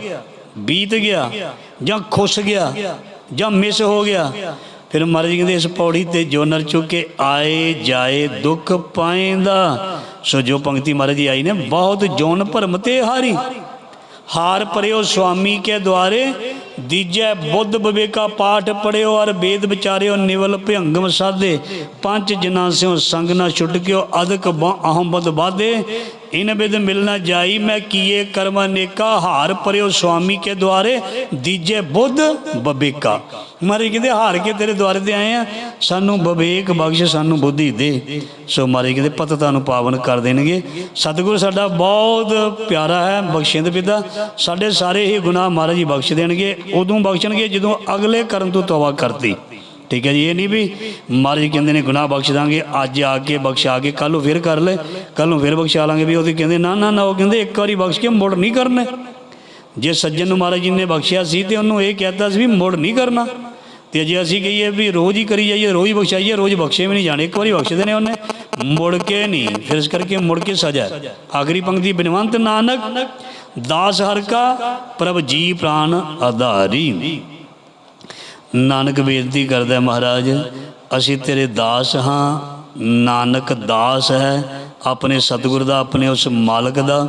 ਬੀਤ ਗਿਆ ਜਾਂ ਖੁੱਸ ਗਿਆ ਜਾਂ ਮਿਸ ਹੋ ਗਿਆ, ਫਿਰ ਮਹਾਰਾਜ ਕਹਿੰਦੇ ਇਸ ਪੌੜੀ ਤੇ ਜੋ ਨਰ ਚੁਕੇ ਆਏ ਜਾਏ ਦੁੱਖ ਪਾਏਂਦਾ। ਸੋ ਜੋ ਪੰਕਤੀ ਮਹਾਰਾਜ ਜੀ ਆਈ ਨੇ, ਬਹੁਤ ਜੋਨ ਭਰਮ ਤੇ ਹਾਰੀ। ਹਾਰ ਪਰਿਓ ਸੁਆਮੀ ਕੇ ਦੁਆਰੇ ਦੀਜੈ ਬੁੱਧ ਵਿਵੇਕਾ ਪਾਠ ਪੜਿਓ ਅਰ ਵੇਦ ਵਿਚਾਰਿਓ ਨਿਵਲ ਭਿਅੰਗਮ ਸਾਧੇ। ਪੰਜ ਜਨਾ ਸਿਓ ਸੰਗ ਨਾ ਛੁੱਟ ਕਿਓ, ਅਦਕ ਬ- ਅਹੰ ਬਦ ਬਾਧੇ ਇਨ ਬਿਦ ਮਿਲਣਾ ਜਾਈ, ਮੈਂ ਕੀਏ ਕਰਮ ਅਨੇਕਾ ਹਾਰ ਪਰਿਓ ਸੁਆਮੀ ਕੇ ਦੁਆਰੇ। ਦੀਜੇ ਬੁੱਧ ਬਬੇਕਾ ਮਾਰੇ ਕਹਿੰਦੇ ਹਾਰ ਕੇ ਤੇਰੇ ਦੁਆਰੇ ਤੇ ਆਏ ਆ, ਸਾਨੂੰ ਵਿਵੇਕ ਬਖਸ਼, ਸਾਨੂੰ ਬੁੱਧੀ ਦੇ। ਸੋ ਮਾਰੇ ਕਹਿੰਦੇ ਪਤਤਾ ਨੂੰ ਪਾਵਨ ਕਰ ਦੇਣਗੇ। ਸਤਿਗੁਰ ਸਾਡਾ ਬਹੁਤ ਪਿਆਰਾ ਹੈ ਬਖਸ਼ਿੰਦ ਪਿਤਾ। ਸਾਡੇ ਸਾਰੇ ਹੀ ਗੁਨਾਹ ਮਹਾਰਾਜ ਜੀ ਬਖਸ਼ ਦੇਣਗੇ। ਉਦੋਂ ਬਖਸ਼ਣਗੇ ਜਦੋਂ ਅਗਲੇ ਕਰਨ ਤੋਂ ਤੌਬਾ ਕਰਤੀ। ਠੀਕ ਹੈ ਜੀ, ਇਹ ਨਹੀਂ ਵੀ ਮਹਾਰਾਜ ਕਹਿੰਦੇ ਨੇ ਗੁਨਾਹ ਬਖਸ਼ ਦਾਂਗੇ, ਅੱਜ ਆ ਕੇ ਬਖਸ਼ਾ ਕੇ ਕੱਲ ਨੂੰ ਫਿਰ ਕਰ ਲੈ ਕੱਲ ਨੂੰ ਫਿਰ ਬਖਸ਼ਾ ਲਾਂਗੇ ਵੀ ਉਹਦੇ ਕਹਿੰਦੇ, ਨਾ ਨਾ ਨਾ, ਉਹ ਕਹਿੰਦੇ ਇੱਕ ਵਾਰੀ ਬਖਸ਼ ਕੇ ਮੁੜ ਨਹੀਂ ਕਰਨੇ। ਜੇ ਸੱਜਣ ਨੂੰ ਮਹਾਰਾਜ ਜੀ ਨੇ ਬਖਸ਼ਿਆ ਸੀ ਤੇ ਉਹਨੂੰ ਇਹ ਕਹਿਤਾ ਸੀ ਵੀ ਮੁੜ ਨਹੀਂ ਕਰਨਾ। ਤੇ ਜੇ ਅਸੀਂ ਕਹੀਏ ਵੀ ਰੋਜ਼ ਹੀ ਕਰੀ ਜਾਈਏ, ਰੋਜ਼ ਹੀ ਬਖਸ਼ਾਈਏ, ਰੋਜ਼ ਬਖਸ਼ੇ ਵੀ ਨਹੀਂ ਜਾਣੇ, ਇੱਕ ਵਾਰੀ ਬਖਸ਼ਦੇ ਨੇ ਉਹਨੇ, ਮੁੜ ਕੇ ਨਹੀਂ, ਫਿਰ ਇਸ ਕਰਕੇ ਮੁੜ ਕੇ ਸਜ਼ਾ ਆਖਰੀ ਪੰਕਤੀ, ਬਿਨਵੰਤ ਨਾਨਕ, ਦਾਸ ਹਰ ਕਾ, ਪ੍ਰਭ ਜੀ ਪ੍ਰਾਨ ਆਧਾਰੀ। ਨਾਨਕ ਬੇਨਤੀ ਕਰਦਾ ਮਹਾਰਾਜ, ਅਸੀਂ ਤੇਰੇ ਦਾਸ ਹਾਂ, ਨਾਨਕ ਦਾਸ ਹੈ, ਆਪਣੇ ਸਤਿਗੁਰ ਦਾ, ਆਪਣੇ ਉਸ ਮਾਲਕ ਦਾ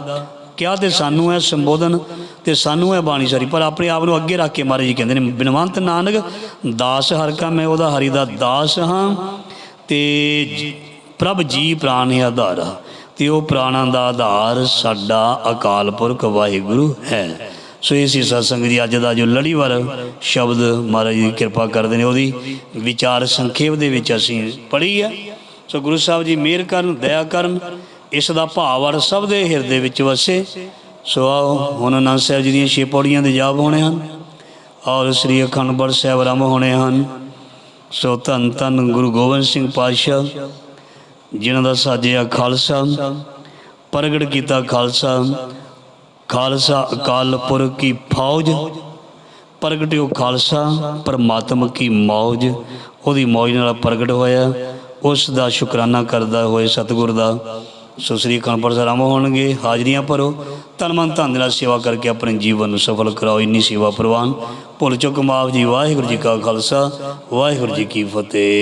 ਕਿਹਾ ਤੇ ਸਾਨੂੰ ਹੈ ਸੰਬੋਧਨ ਤੇ ਸਾਨੂੰ ਹੈ ਬਾਣੀ ਸਾਰੀ, ਪਰ ਆਪਣੇ ਆਪ ਨੂੰ ਅੱਗੇ ਰੱਖ ਕੇ ਮਹਾਰਾਜ ਜੀ ਕਹਿੰਦੇ ਨੇ, ਬਿਨਵੰਤ ਨਾਨਕ, ਦਾਸ ਹਰ ਕਾ, ਮੈਂ ਉਹਦਾ ਹਰੀ ਦਾ ਦਾਸ ਹਾਂ ਤੇ ਪ੍ਰਭ ਜੀ ਪ੍ਰਾਨ ਹੀ ਆਧਾਰਾ, ਤੇ ਉਹ ਪ੍ਰਾਣਾਂ ਦਾ ਆਧਾਰ ਸਾਡਾ ਅਕਾਲ ਪੁਰਖ ਵਾਹਿਗੁਰੂ ਹੈ। ਸੋ ਇਹ ਸੀ ਸਤਸੰਗ ਜੀ, ਅੱਜ ਦਾ ਜੋ ਲੜੀਵਾਰ ਸ਼ਬਦ ਮਹਾਰਾਜ ਜੀ ਕਿਰਪਾ ਕਰਦੇ ਨੇ, ਉਹਦੀ ਵਿਚਾਰ ਸੰਖੇਪ ਦੇ ਵਿੱਚ ਅਸੀਂ ਪੜ੍ਹੀ ਹੈ। ਸੋ ਗੁਰੂ ਸਾਹਿਬ ਜੀ ਮਿਹਰ ਕਰਨ, ਦਇਆ ਕਰਨ ਇਸ ਦਾ ਭਾਵ ਅਰ ਸਭ ਦੇ ਹਿਰਦੇ ਵਿੱਚ ਵਸੇ। ਸੋ ਆਓ, ਹੁਣ ਅਨੰਦ ਸਾਹਿਬ ਜੀ ਦੀਆਂ ਛੇ ਪੌੜੀਆਂ ਦੇ ਜਾਪ ਹੋਣੇ ਹਨ। ਔਰ ਸ੍ਰੀ ਅਖੰਡ ਪਾਠ ਸਾਹਿਬ ਆਰੰਭ ਹੋਣੇ ਹਨ। ਸੋ ਧੰਨ ਧੰਨ ਗੁਰੂ ਗੋਬਿੰਦ ਸਿੰਘ ਪਾਤਸ਼ਾਹ, ਜਿਨ੍ਹਾਂ ਦਾ ਸਾਜਿਆ ਖਾਲਸਾ, ਪ੍ਰਗਟ ਕੀਤਾ ਖਾਲਸਾ ਖਾਲਸਾ ਅਕਾਲ ਪੁਰਖ ਕੀ ਫੌਜ, ਪ੍ਰਗਟਿਓ ਖਾਲਸਾ, ਪਰਮਾਤਮਾ ਕੀ ਮੌਜ। ਉਹਦੀ ਮੌਜ ਨਾਲ ਪ੍ਰਗਟ ਹੋਇਆ। ਉਸ ਦਾ ਸ਼ੁਕਰਾਨਾ ਕਰਦਾ ਹੋਏ ਸਤਿਗੁਰ ਦਾ। ਸੋ ਸ੍ਰੀ ਅਖੰਡ ਸਰਾਮ ਹੋਣਗੇ। ਹਾਜ਼ਰੀਆਂ ਭਰੋ। ਤਨ ਮਨ ਧਨ ਦੇ ਨਾਲ ਸੇਵਾ ਕਰਕੇ ਆਪਣੇ ਜੀਵਨ ਨੂੰ ਸਫਲ ਕਰਾਓ। ਇੰਨੀ ਸੇਵਾ ਪ੍ਰਵਾਨ। ਭੁੱਲ ਚੁੱਕ ਮਾਫ ਜੀ। ਵਾਹਿਗੁਰੂ ਜੀ ਕਾ ਖਾਲਸਾ। ਵਾਹਿਗੁਰੂ ਜੀ ਕੀ ਫਤਿਹ।